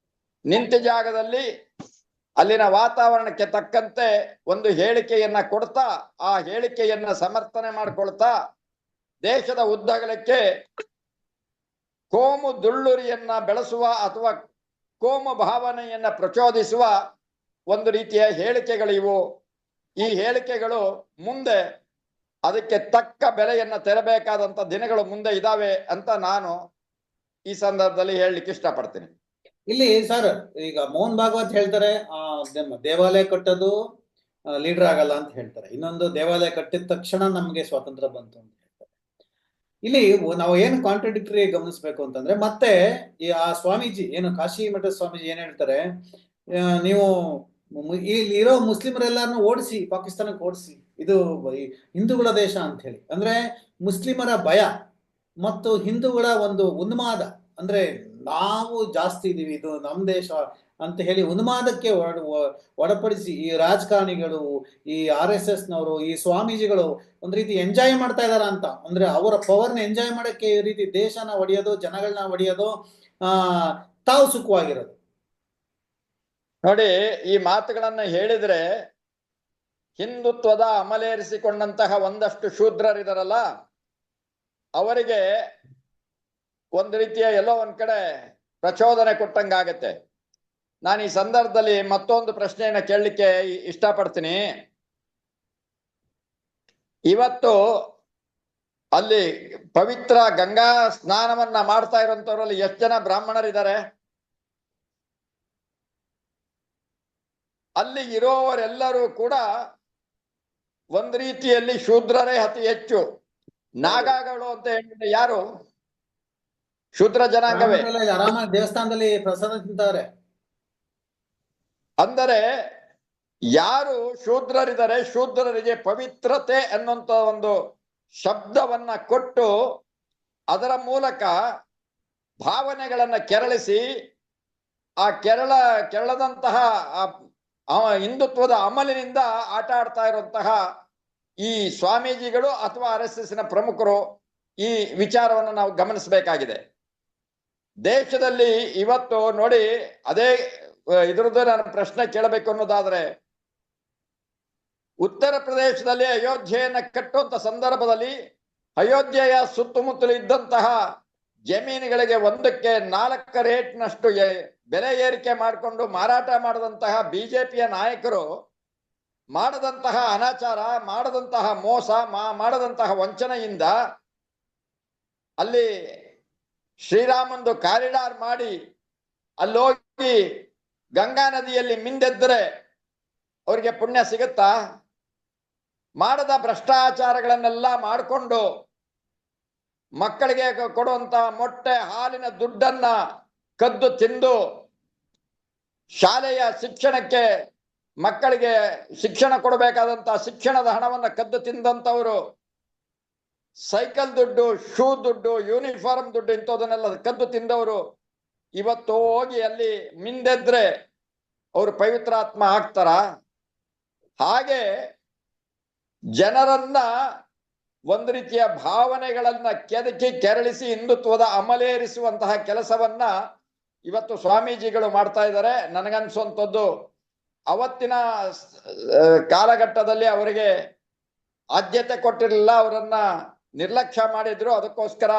ನಿಂತ ಜಾಗದಲ್ಲಿ ಅಲ್ಲಿನ ವಾತಾವರಣಕ್ಕೆ ತಕ್ಕಂತೆ ಒಂದು ಹೇಳಿಕೆಯನ್ನ ಕೊಡ್ತಾ, ಆ ಹೇಳಿಕೆಯನ್ನ ಸಮರ್ಥನೆ ಮಾಡ್ಕೊಳ್ತಾ, ದೇಶದ ಉದ್ದಗಲಕ್ಕೆ ಕೋಮು ದುಳ್ಳುರಿಯನ್ನ ಬೆಳೆಸುವ ಅಥವಾ ಕೋಮು ಭಾವನೆಯನ್ನ ಪ್ರಚೋದಿಸುವ ಒಂದು ರೀತಿಯ ಹೇಳಿಕೆಗಳಿವು. ಈ ಹೇಳಿಕೆಗಳು ಮುಂದೆ ಅದಕ್ಕೆ ತಕ್ಕ ಬೆಲೆಯನ್ನ ತೆರಬೇಕಾದಂತ ದಿನಗಳು ಮುಂದೆ ಇದಾವೆ ಅಂತ ನಾನು ಈ ಸಂದರ್ಭದಲ್ಲಿ ಹೇಳಲಿಕ್ಕೆ ಇಷ್ಟಪಡ್ತೀನಿ. ಇಲ್ಲಿ ಸರ್, ಈಗ ಮೋಹನ್ ಭಾಗವತ್ ಹೇಳ್ತಾರೆ ದೇವಾಲಯ ಕಟ್ಟೋದು ಲೀಡರ್ ಆಗಲ್ಲ ಅಂತ ಹೇಳ್ತಾರೆ. ಇನ್ನೊಂದು ದೇವಾಲಯ ಕಟ್ಟಿದ ತಕ್ಷಣ ನಮ್ಗೆ ಸ್ವಾತಂತ್ರ್ಯ ಬಂತು ಅಂತ ಹೇಳ್ತಾರೆ. ಇಲ್ಲಿ ನಾವು ಏನು ಕಾಂಟ್ರಡಿಕ್ಟರಿ ಗಮನಿಸ್ಬೇಕು ಅಂತಂದ್ರೆ, ಮತ್ತೆ ಆ ಸ್ವಾಮೀಜಿ, ಏನು ಕಾಶಿ ಮಠದ ಸ್ವಾಮೀಜಿ ಏನ್ ಹೇಳ್ತಾರೆ ನೀವು ಇಲ್ಲಿ ಇರೋ ಮುಸ್ಲಿಮರೆಲ್ಲಾರನು ಓಡಿಸಿ, ಪಾಕಿಸ್ತಾನಕ್ಕೆ ಓಡಿಸಿ, ಇದು ಹಿಂದೂಗಳ ದೇಶ ಅಂತ ಹೇಳಿ. ಅಂದ್ರೆ ಮುಸ್ಲಿಮರ ಭಯ ಮತ್ತು ಹಿಂದೂಗಳ ಒಂದು ಉನ್ಮಾದ, ಅಂದ್ರೆ ನಾವು ಜಾಸ್ತಿ ಇದ್ದೀವಿ ಇದು ನಮ್ಮ ದೇಶ ಅಂತ ಹೇಳಿ ಉನ್ಮಾದಕ್ಕೆ ಒಡ, ಒ- ಈ ರಾಜಕಾರಣಿಗಳು, ಈ ಆರ್ ಎಸ್ ಎಸ್ನವರು, ಈ ಸ್ವಾಮೀಜಿಗಳು ಒಂದು ರೀತಿ ಎಂಜಾಯ್ ಮಾಡ್ತಾ ಇದಾರ ಅಂತ. ಅಂದ್ರೆ ಅವರ ಪವರ್ನ ಎಂಜಾಯ್ ಮಾಡಕ್ಕೆ ಈ ರೀತಿ ದೇಶನ ಒಡೆಯೋದು ಜನಗಳನ್ನ ಒಡೆಯೋದು, ಆ, ತಾವು ಸುಖವಾಗಿರೋದು. ನೋಡಿ, ಈ ಮಾತುಗಳನ್ನ ಹೇಳಿದ್ರೆ ಹಿಂದುತ್ವದ ಅಮಲೇರಿಸಿಕೊಂಡಂತಹ ಒಂದಷ್ಟು ಶೂದ್ರರಿದಾರಲ್ಲ, ಅವರಿಗೆ ಒಂದು ರೀತಿಯ ಎಲ್ಲೋ ಒಂದ್ ಕಡೆ ಪ್ರಚೋದನೆ ಕೊಟ್ಟಂಗಾಗತ್ತೆ. ನಾನು ಈ ಸಂದರ್ಭದಲ್ಲಿ ಮತ್ತೊಂದು ಪ್ರಶ್ನೆಯನ್ನ ಕೇಳಲಿಕ್ಕೆ ಇಷ್ಟಪಡ್ತೀನಿ. ಇವತ್ತು ಅಲ್ಲಿ ಪವಿತ್ರ ಗಂಗಾ ಸ್ನಾನವನ್ನ ಮಾಡ್ತಾ ಇರುವಂತವ್ರಲ್ಲಿ ಎಷ್ಟು ಜನ ಬ್ರಾಹ್ಮಣರಿದ್ದಾರೆ? ಅಲ್ಲಿ ಇರೋವರೆಲ್ಲರೂ ಕೂಡ ಒಂದ್ ರೀತಿಯಲ್ಲಿ ಶೂದ್ರರೇ ಅತಿ ಹೆಚ್ಚು. ನಾಗಾಗಳು ಅಂತ ಹೇಳಿದ್ರೆ ಯಾರು? ಶೂದ್ರ ಜನಾಂಗವೇ. ದೇವಸ್ಥಾನದಲ್ಲಿ ಪ್ರಸಾದ ತಿಂತಾರೆ ಅಂದರೆ ಯಾರು ಶೂದ್ರರಿದ್ದಾರೆ ಶೂದ್ರರಿಗೆ ಪವಿತ್ರತೆ ಅನ್ನುವಂತ ಒಂದು ಶಬ್ದವನ್ನ ಕೊಟ್ಟು ಅದರ ಮೂಲಕ ಭಾವನೆಗಳನ್ನ ಕೆರಳಿಸಿ ಆ ಕೆರಳ ಕೆರಳದಂತಹ ಹಿಂದುತ್ವದ ಅಮಲಿನಿಂದ ಆಟ ಆಡ್ತಾ ಇರುವಂತಹ ಈ ಸ್ವಾಮೀಜಿಗಳು ಅಥವಾ ಆರ್ ಎಸ್ ಎಸ್ನ ಪ್ರಮುಖರು ಈ ವಿಚಾರವನ್ನು ನಾವು ಗಮನಿಸಬೇಕಾಗಿದೆ. ದೇಶದಲ್ಲಿ ಇವತ್ತು ನೋಡಿ ಅದೇ ಇದ್ರದ್ದು ನಾನು ಪ್ರಶ್ನೆ ಕೇಳಬೇಕು ಅನ್ನೋದಾದ್ರೆ, ಉತ್ತರ ಪ್ರದೇಶದಲ್ಲಿ ಅಯೋಧ್ಯೆಯನ್ನ ಕಟ್ಟುವಂತ ಸಂದರ್ಭದಲ್ಲಿ ಅಯೋಧ್ಯೆಯ ಸುತ್ತಮುತ್ತಲು ಇದ್ದಂತಹ ಜಮೀನುಗಳಿಗೆ ಒಂದಕ್ಕೆ ನಾಲ್ಕ ರೇಟ್ನಷ್ಟು ಬೆಲೆ ಏರಿಕೆ ಮಾಡಿಕೊಂಡು ಮಾರಾಟ ಮಾಡದಂತಹ ಬಿಜೆಪಿಯ ನಾಯಕರು ಮಾಡದಂತಹ ಅನಾಚಾರ, ಮಾಡದಂತಹ ಮೋಸ ಮಾಡದಂತಹ ವಂಚನೆಯಿಂದ ಅಲ್ಲಿ ಶ್ರೀರಾಮಂದು ಕಾರಿಡಾರ್ ಮಾಡಿ ಅಲ್ಲೋಗಿ ಗಂಗಾ ನದಿಯಲ್ಲಿ ಮಿಂದೆದ್ದರೆ ಅವರಿಗೆ ಪುಣ್ಯ ಸಿಗುತ್ತಾ? ಮಾಡದ ಭ್ರಷ್ಟಾಚಾರಗಳನ್ನೆಲ್ಲ ಮಾಡಿಕೊಂಡು ಮಕ್ಕಳಿಗೆ ಕೊಡುವಂತ ಮೊಟ್ಟೆ, ಹಾಲಿನ ದುಡ್ಡನ್ನ ಕದ್ದು ತಿಂದು ಶಾಲೆಯ ಶಿಕ್ಷಣಕ್ಕೆ ಮಕ್ಕಳಿಗೆ ಶಿಕ್ಷಣ ಕೊಡಬೇಕಾದಂತ ಶಿಕ್ಷಣದ ಹಣವನ್ನ ಕದ್ದು ತಿಂದಂತವರು ಸೈಕಲ್ ದುಡ್ಡು, ಶೂ ದುಡ್ಡು ಯೂನಿಫಾರ್ಮ್ ದುಡ್ಡು ಇಂಥದನ್ನೆಲ್ಲ ಕದ್ದು ತಿಂದವರು ಇವತ್ತು ಹೋಗಿ ಅಲ್ಲಿ ಮಿಂದೆದ್ರೆ ಅವರು ಪವಿತ್ರಾತ್ಮ ಆಗ್ತಾರ? ಹಾಗೆ ಜನರನ್ನ ಒಂದು ರೀತಿಯ ಭಾವನೆಗಳನ್ನ ಕೆದಕಿ ಕೆರಳಿಸಿ ಹಿಂದುತ್ವದ ಅಮಲೇರಿಸುವಂತಹ ಕೆಲಸವನ್ನ ಇವತ್ತು ಸ್ವಾಮೀಜಿಗಳು ಮಾಡ್ತಾ ಇದ್ದಾರೆ. ನನಗನ್ಸುವಂಥದ್ದು ಅವತ್ತಿನ ಕಾಲಘಟ್ಟದಲ್ಲಿ ಅವರಿಗೆ ಆದ್ಯತೆ ಕೊಟ್ಟಿರಲಿಲ್ಲ ಅವರನ್ನ ನಿರ್ಲಕ್ಷ್ಯ ಮಾಡಿದ್ರು ಅದಕ್ಕೋಸ್ಕರ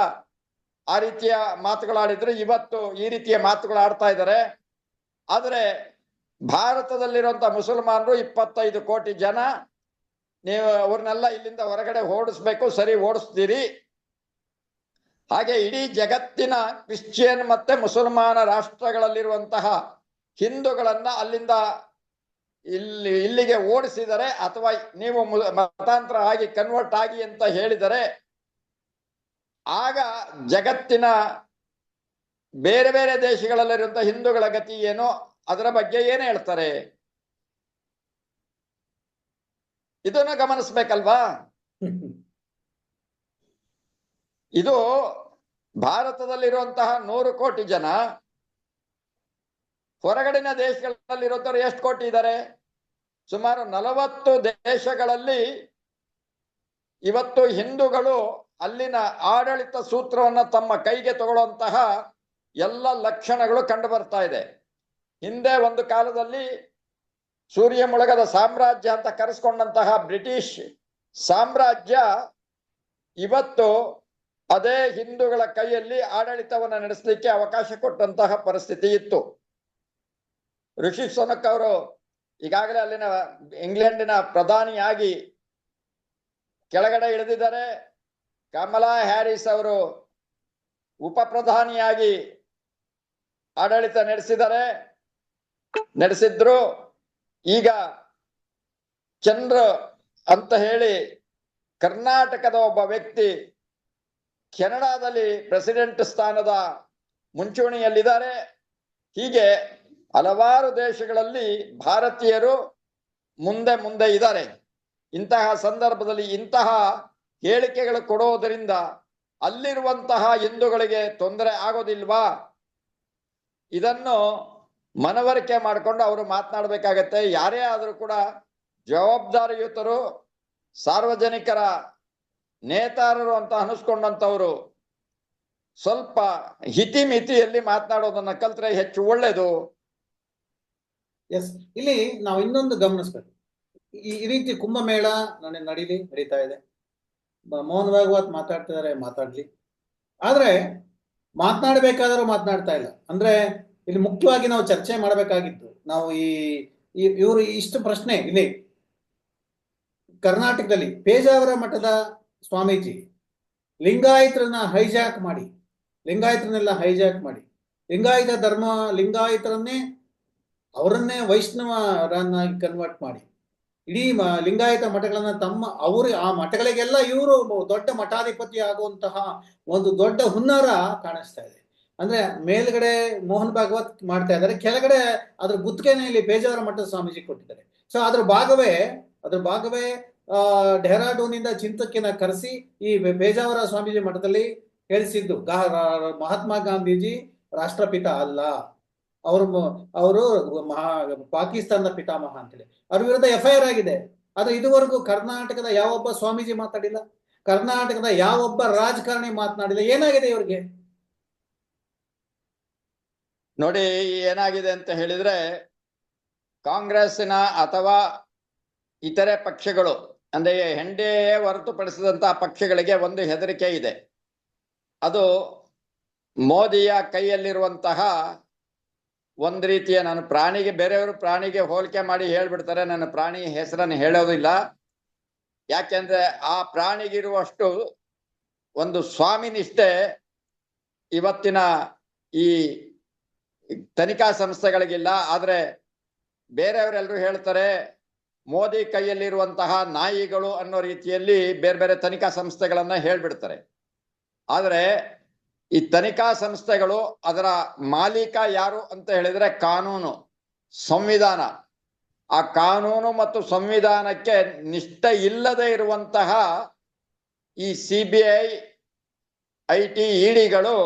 ಆ ರೀತಿಯ ಮಾತುಗಳಾಡಿದ್ರು. ಇವತ್ತು ಈ ರೀತಿಯ ಮಾತುಗಳು ಆಡ್ತಾ ಇದ್ದಾರೆ. ಆದ್ರೆ ಭಾರತದಲ್ಲಿರುವಂತ ಮುಸಲ್ಮಾನರು ಇಪ್ಪತ್ತೈದು ಕೋಟಿ ಜನ, ನೀವು ಅವ್ರನ್ನೆಲ್ಲ ಇಲ್ಲಿಂದ ಹೊರಗಡೆ ಓಡಿಸ್ಬೇಕು, ಸರಿ ಓಡಿಸ್ತೀರಿ. ಹಾಗೆ ಇಡೀ ಜಗತ್ತಿನ ಕ್ರಿಶ್ಚಿಯನ್ ಮತ್ತೆ ಮುಸಲ್ಮಾನ ರಾಷ್ಟ್ರಗಳಲ್ಲಿರುವಂತಹ ಹಿಂದೂಗಳನ್ನ ಅಲ್ಲಿಂದ ಇಲ್ಲಿ, ಇಲ್ಲಿಗೆ ಓಡಿಸಿದರೆ ಅಥವಾ ನೀವು ಮತಾಂತರ ಆಗಿ ಕನ್ವರ್ಟ್ ಆಗಿ ಅಂತ ಹೇಳಿದರೆ ಆಗ ಜಗತ್ತಿನ ಬೇರೆ ಬೇರೆ ದೇಶಗಳಲ್ಲಿರುವಂತಹ ಹಿಂದೂಗಳ ಗತಿ ಏನು? ಅದರ ಬಗ್ಗೆ ಏನು ಹೇಳ್ತಾರೆ? ಇದನ್ನು ಗಮನಿಸ್ಬೇಕಲ್ವಾ? ಇದು ಭಾರತದಲ್ಲಿರುವಂತಹ ನೂರು ಕೋಟಿ ಜನ, ಹೊರಗಡಿನ ದೇಶಗಳಲ್ಲಿರುವಂತವ್ರು ಎಷ್ಟು ಕೋಟಿ ಇದ್ದಾರೆ? ಸುಮಾರು ನಲವತ್ತು ದೇಶಗಳಲ್ಲಿ ಇವತ್ತು ಹಿಂದೂಗಳು ಅಲ್ಲಿನ ಆಡಳಿತ ಸೂತ್ರವನ್ನ ತಮ್ಮ ಕೈಗೆ ತಗೊಳ್ಳುವಂತಹ ಎಲ್ಲ ಲಕ್ಷಣಗಳು ಕಂಡು ಬರ್ತಾ ಇದೆ. ಹಿಂದೆ ಒಂದು ಕಾಲದಲ್ಲಿ ಸೂರ್ಯ ಮುಳಗದ ಸಾಮ್ರಾಜ್ಯ ಅಂತ ಕರೆಸ್ಕೊಂಡಂತಹ ಬ್ರಿಟಿಷ್ ಸಾಮ್ರಾಜ್ಯ ಇವತ್ತು ಅದೇ ಹಿಂದೂಗಳ ಕೈಯಲ್ಲಿ ಆಡಳಿತವನ್ನು ನಡೆಸಲಿಕ್ಕೆ ಅವಕಾಶ ಕೊಟ್ಟಂತಹ ಪರಿಸ್ಥಿತಿ ಇತ್ತು. ಋಷಿ ಸೊನಕ್ ಅವರು ಈಗಾಗಲೇ ಅಲ್ಲಿನ ಇಂಗ್ಲೆಂಡಿನ ಪ್ರಧಾನಿಯಾಗಿ ಕೆಳಗಡೆ ಇಳಿದಿದ್ದಾರೆ. ಕಮಲಾ ಹ್ಯಾರಿಸ್ ಅವರು ಉಪ ಪ್ರಧಾನಿಯಾಗಿ ಆಡಳಿತ ನಡೆಸಿದ್ದಾರೆ ನಡೆಸಿದ್ರು. ಈಗ ಚಂದ್ರ ಅಂತ ಹೇಳಿ ಕರ್ನಾಟಕದ ಒಬ್ಬ ವ್ಯಕ್ತಿ ಕೆನಡಾದಲ್ಲಿ ಪ್ರೆಸಿಡೆಂಟ್ ಸ್ಥಾನದ ಮುಂಚೂಣಿಯಲ್ಲಿದ್ದಾರೆ. ಹೀಗೆ ಹಲವಾರು ದೇಶಗಳಲ್ಲಿ ಭಾರತೀಯರು ಮುಂದೆ ಮುಂದೆ ಇದ್ದಾರೆ. ಇಂತಹ ಸಂದರ್ಭದಲ್ಲಿ ಇಂತಹ ಹೇಳಿಕೆಗಳು ಕೊಡೋದರಿಂದ ಅಲ್ಲಿರುವಂತಹ ಹಿಂದುಗಳಿಗೆ ತೊಂದರೆ ಆಗೋದಿಲ್ವಾ? ಇದನ್ನು ಮನವರಿಕೆ ಮಾಡಿಕೊಂಡು ಅವರು ಮಾತನಾಡಬೇಕಾಗತ್ತೆ. ಯಾರೇ ಆದರೂ ಕೂಡ ಜವಾಬ್ದಾರಿಯುತರು, ಸಾರ್ವಜನಿಕರ ನೇತಾರರು ಅಂತ ಅನಿಸ್ಕೊಂಡಂತವ್ರು ಸ್ವಲ್ಪ ಹಿತಿಮಿತಿಯಲ್ಲಿ ಮಾತನಾಡೋದನ್ನ ಕಲ್ತ್ರೆ ಹೆಚ್ಚು ಒಳ್ಳೇದು. ಎಸ್ ಇಲ್ಲಿ ನಾವು ಇನ್ನೊಂದು ಗಮನಿಸ್ಬೇಕು. ಈ ರೀತಿ ಕುಂಭಮೇಳ ನಡೆ ನಡೀಲಿ, ನಡೀತಾ ಇದೆ. ಮೋಹನ್ ಭಾಗವತ್ ಮಾತಾಡ್ತಿದ್ದಾರೆ ಮಾತಾಡ್ಲಿ. ಆದ್ರೆ ಮಾತನಾಡಬೇಕಾದರೂ ಮಾತನಾಡ್ತಾ ಇಲ್ಲ. ಅಂದ್ರೆ ಇಲ್ಲಿ ಮುಖ್ಯವಾಗಿ ನಾವು ಚರ್ಚೆ ಮಾಡಬೇಕಾಗಿತ್ತು ನಾವು ಈ ಇವರು ಇಷ್ಟು ಪ್ರಶ್ನೆ, ಇಲ್ಲಿ ಕರ್ನಾಟಕದಲ್ಲಿ ಪೇಜಾವರ ಮಠದ ಸ್ವಾಮೀಜಿ, ಲಿಂಗಾಯತರನ್ನ ಹೈಜಾಕ್ ಮಾಡಿ, ಲಿಂಗಾಯತರನ್ನೆಲ್ಲ ಹೈಜಾಕ್ ಮಾಡಿ. ಲಿಂಗಾಯತ ಧರ್ಮ, ಲಿಂಗಾಯತರನ್ನೇ ಅವರನ್ನೇ ವೈಷ್ಣವರನ್ನಾಗಿ ಕನ್ವರ್ಟ್ ಮಾಡಿ. ಇಡೀ ಲಿಂಗಾಯತ ಮಠಗಳನ್ನ ತಮ್ಮ ಅವರು ಆ ಮಠಗಳಿಗೆಲ್ಲ ಇವರು ದೊಡ್ಡ ಮಠಾಧಿಪತಿ ಆಗುವಂತಹ ಒಂದು ದೊಡ್ಡ ಹುನ್ನಾರ ಕಾಣಿಸ್ತಾ ಇದೆ. ಅಂದ್ರೆ ಮೇಲ್ಗಡೆ ಮೋಹನ್ ಭಾಗವತ್ ಮಾಡ್ತಾ ಇದ್ದಾರೆ. ಕೆಳಗಡೆ ಅದ್ರ ಗುತ್ತಿಗೆನ ಇಲ್ಲಿ ಪೇಜಾವರ ಮಠದ ಸ್ವಾಮೀಜಿ ಕೊಟ್ಟಿದ್ದಾರೆ. ಸೊ ಅದ್ರ ಭಾಗವೇ ಅದ್ರ ಭಾಗವೇ, ಆ ಡೆಹರಾಡೂನಿಂದ ಚಿಂತಕಿನ ಕರೆಸಿ ಈ ಬೇಜಾವರ ಸ್ವಾಮೀಜಿ ಮಠದಲ್ಲಿ ಹೇಳಿಸಿದ್ದು. ಮಹಾತ್ಮ ಗಾಂಧೀಜಿ ರಾಷ್ಟ್ರಪಿತ ಅಲ್ಲ. ಅವರು ಅವರು ಮಹಾ, ಪಾಕಿಸ್ತಾನದ ಪಿತಾಮಹ ಅಂತೇಳಿ. ಅವ್ರ ವಿರುದ್ಧ ಎಫ್ ಐ ಆರ್ ಆಗಿದೆ. ಆದ್ರೆ ಇದುವರೆಗೂ ಕರ್ನಾಟಕದ ಯಾವೊಬ್ಬ ಸ್ವಾಮೀಜಿ ಮಾತಾಡಿಲ್ಲ? ಕರ್ನಾಟಕದ ಯಾವೊಬ್ಬ ರಾಜಕಾರಣಿ ಮಾತನಾಡಿಲ್ಲ? ಏನಾಗಿದೆ ಇವ್ರಿಗೆ? ನೋಡಿ, ಏನಾಗಿದೆ ಅಂತ ಹೇಳಿದ್ರೆ, ಕಾಂಗ್ರೆಸ್ಸಿನ ಅಥವಾ ಇತರೆ ಪಕ್ಷಗಳು, ಅಂದ್ರೆ ಹೆಂಡೆಯೇ ಹೊರತುಪಡಿಸಿದಂತಹ ಪಕ್ಷಗಳಿಗೆ ಒಂದು ಹೆದರಿಕೆ ಇದೆ. ಅದು ಮೋದಿಯ ಕೈಯಲ್ಲಿರುವಂತಹ ಒಂದ್ ರೀತಿಯ ನಾನು ಪ್ರಾಣಿಗೆ, ಬೇರೆಯವರು ಪ್ರಾಣಿಗೆ ಹೋಲಿಕೆ ಮಾಡಿ ಹೇಳ್ಬಿಡ್ತಾರೆ. ನನ್ನ ಪ್ರಾಣಿ ಹೆಸರನ್ನು ಹೇಳೋದಿಲ್ಲ. ಯಾಕೆಂದ್ರೆ ಆ ಪ್ರಾಣಿಗಿರುವಷ್ಟು ಒಂದು ಸ್ವಾಮಿನಿಷ್ಠೆ ಇವತ್ತಿನ ಈ ತನಿಖಾ ಸಂಸ್ಥೆಗಳಿಗಿಲ್ಲ. ಆದ್ರೆ ಬೇರೆಯವರೆಲ್ಲರೂ ಹೇಳ್ತಾರೆ, ಮೋದಿ ಕೈಯಲ್ಲಿರುವಂತಹ ನಾಯಿಗಳು ಅನ್ನೋ ರೀತಿಯಲ್ಲಿ ಬೇರೆ ಬೇರೆ ತನಿಖಾ ಸಂಸ್ಥೆಗಳನ್ನ ಹೇಳ್ಬಿಡ್ತಾರೆ. ಆದ್ರೆ ಈ ತನಿಖಾ ಸಂಸ್ಥೆಗಳು ಅದರ ಮಾಲೀಕ ಯಾರು ಅಂತ ಹೇಳಿದ್ರೆ ಕಾನೂನು, ಸಂವಿಧಾನ. ಆ ಕಾನೂನು ಮತ್ತು ಸಂವಿಧಾನಕ್ಕೆ ನಿಷ್ಠೆ ಇಲ್ಲದೆ ಇರುವಂತಹ ಈ C B I I T ಇಡಿಗಳು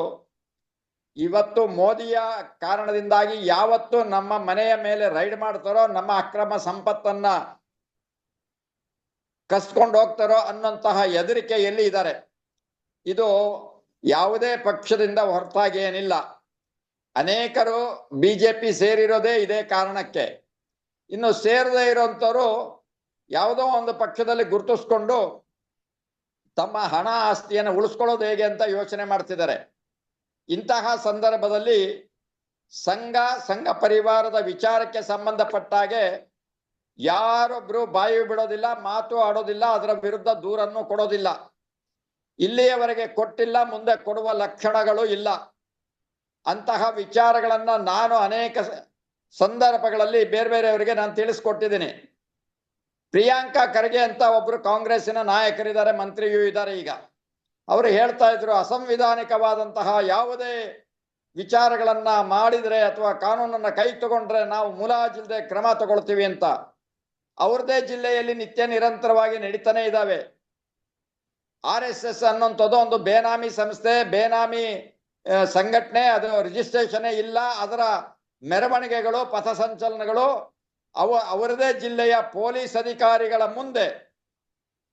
ಇವತ್ತು ಮೋದಿಯ ಕಾರಣದಿಂದಾಗಿ ಯಾವತ್ತು ನಮ್ಮ ಮನೆಯ ಮೇಲೆ ರೈಡ್ ಮಾಡ್ತಾರೋ, ನಮ್ಮ ಅಕ್ರಮ ಸಂಪತ್ತನ್ನ ಕಸ್ಕೊಂಡು ಹೋಗ್ತಾರೋ ಅನ್ನೋಂತಹ ಹೆದರಿಕೆಯಲ್ಲಿ ಇದ್ದಾರೆ. ಇದು ಯಾವುದೇ ಪಕ್ಷದಿಂದ ಹೊರತಾಗಿ ಏನಿಲ್ಲ. ಅನೇಕರು ಬಿಜೆಪಿ ಸೇರಿರೋದೇ ಇದೇ ಕಾರಣಕ್ಕೆ. ಇನ್ನು ಸೇರದೇ ಇರೋಂಥವ್ರು ಯಾವುದೋ ಒಂದು ಪಕ್ಷದಲ್ಲಿ ಗುರುತಿಸ್ಕೊಂಡು ತಮ್ಮ ಹಣ ಆಸ್ತಿಯನ್ನು ಉಳಿಸ್ಕೊಳ್ಳೋದು ಹೇಗೆ ಅಂತ ಯೋಚನೆ ಮಾಡ್ತಿದ್ದಾರೆ. ಇಂತಹ ಸಂದರ್ಭದಲ್ಲಿ ಸಂಘ ಸಂಘ ಪರಿವಾರದ ವಿಚಾರಕ್ಕೆ ಸಂಬಂಧಪಟ್ಟಾಗೆ ಯಾರೊಬ್ರು ಬಾಯಿ ಬಿಡೋದಿಲ್ಲ, ಮಾತು ಆಡೋದಿಲ್ಲ, ಅದರ ವಿರುದ್ಧ ದೂರನ್ನು ಕೊಡೋದಿಲ್ಲ. ಇಲ್ಲಿಯವರೆಗೆ ಕೊಟ್ಟಿಲ್ಲ, ಮುಂದೆ ಕೊಡುವ ಲಕ್ಷಣಗಳು ಇಲ್ಲ. ಅಂತಹ ವಿಚಾರಗಳನ್ನು ನಾನು ಅನೇಕ ಸಂದರ್ಭಗಳಲ್ಲಿ ಬೇರೆ ಬೇರೆಯವರಿಗೆ ನಾನು ತಿಳಿಸ್ಕೊಟ್ಟಿದ್ದೀನಿ. ಪ್ರಿಯಾಂಕಾ ಖರ್ಗೆ ಅಂತ ಒಬ್ಬರು ಕಾಂಗ್ರೆಸ್ಸಿನ ನಾಯಕರಿದ್ದಾರೆ, ಮಂತ್ರಿಯೂ ಇದ್ದಾರೆ ಈಗ. ಅವರು ಹೇಳ್ತಾ ಇದ್ರು, ಅಸಂವಿಧಾನಿಕವಾದಂತಹ ಯಾವುದೇ ವಿಚಾರಗಳನ್ನ ಮಾಡಿದರೆ ಅಥವಾ ಕಾನೂನನ್ನ ಕೈ ತಗೊಂಡ್ರೆ ನಾವು ಮುಲಾಜಿಲ್ದೆ ಕ್ರಮ ತಗೊಳ್ತೀವಿ ಅಂತ. ಅವ್ರದೇ ಜಿಲ್ಲೆಯಲ್ಲಿ ನಿತ್ಯ ನಿರಂತರವಾಗಿ ನಡೀತಾನೆ ಇದ್ದಾವೆ ಆರ್ ಎಸ್ ಎಸ್ ಅನ್ನೋಂಥದ್ದು ಒಂದು ಬೇನಾಮಿ ಸಂಸ್ಥೆ, ಬೇನಾಮಿ ಸಂಘಟನೆ, ಅದು ರಿಜಿಸ್ಟ್ರೇಷನ್ ಇಲ್ಲ. ಅದರ ಮೆರವಣಿಗೆಗಳು, ಪಥಸಂಚಲನಗಳು, ಅವ, ಅವರದೇ ಜಿಲ್ಲೆಯ ಪೊಲೀಸ್ ಅಧಿಕಾರಿಗಳ ಮುಂದೆ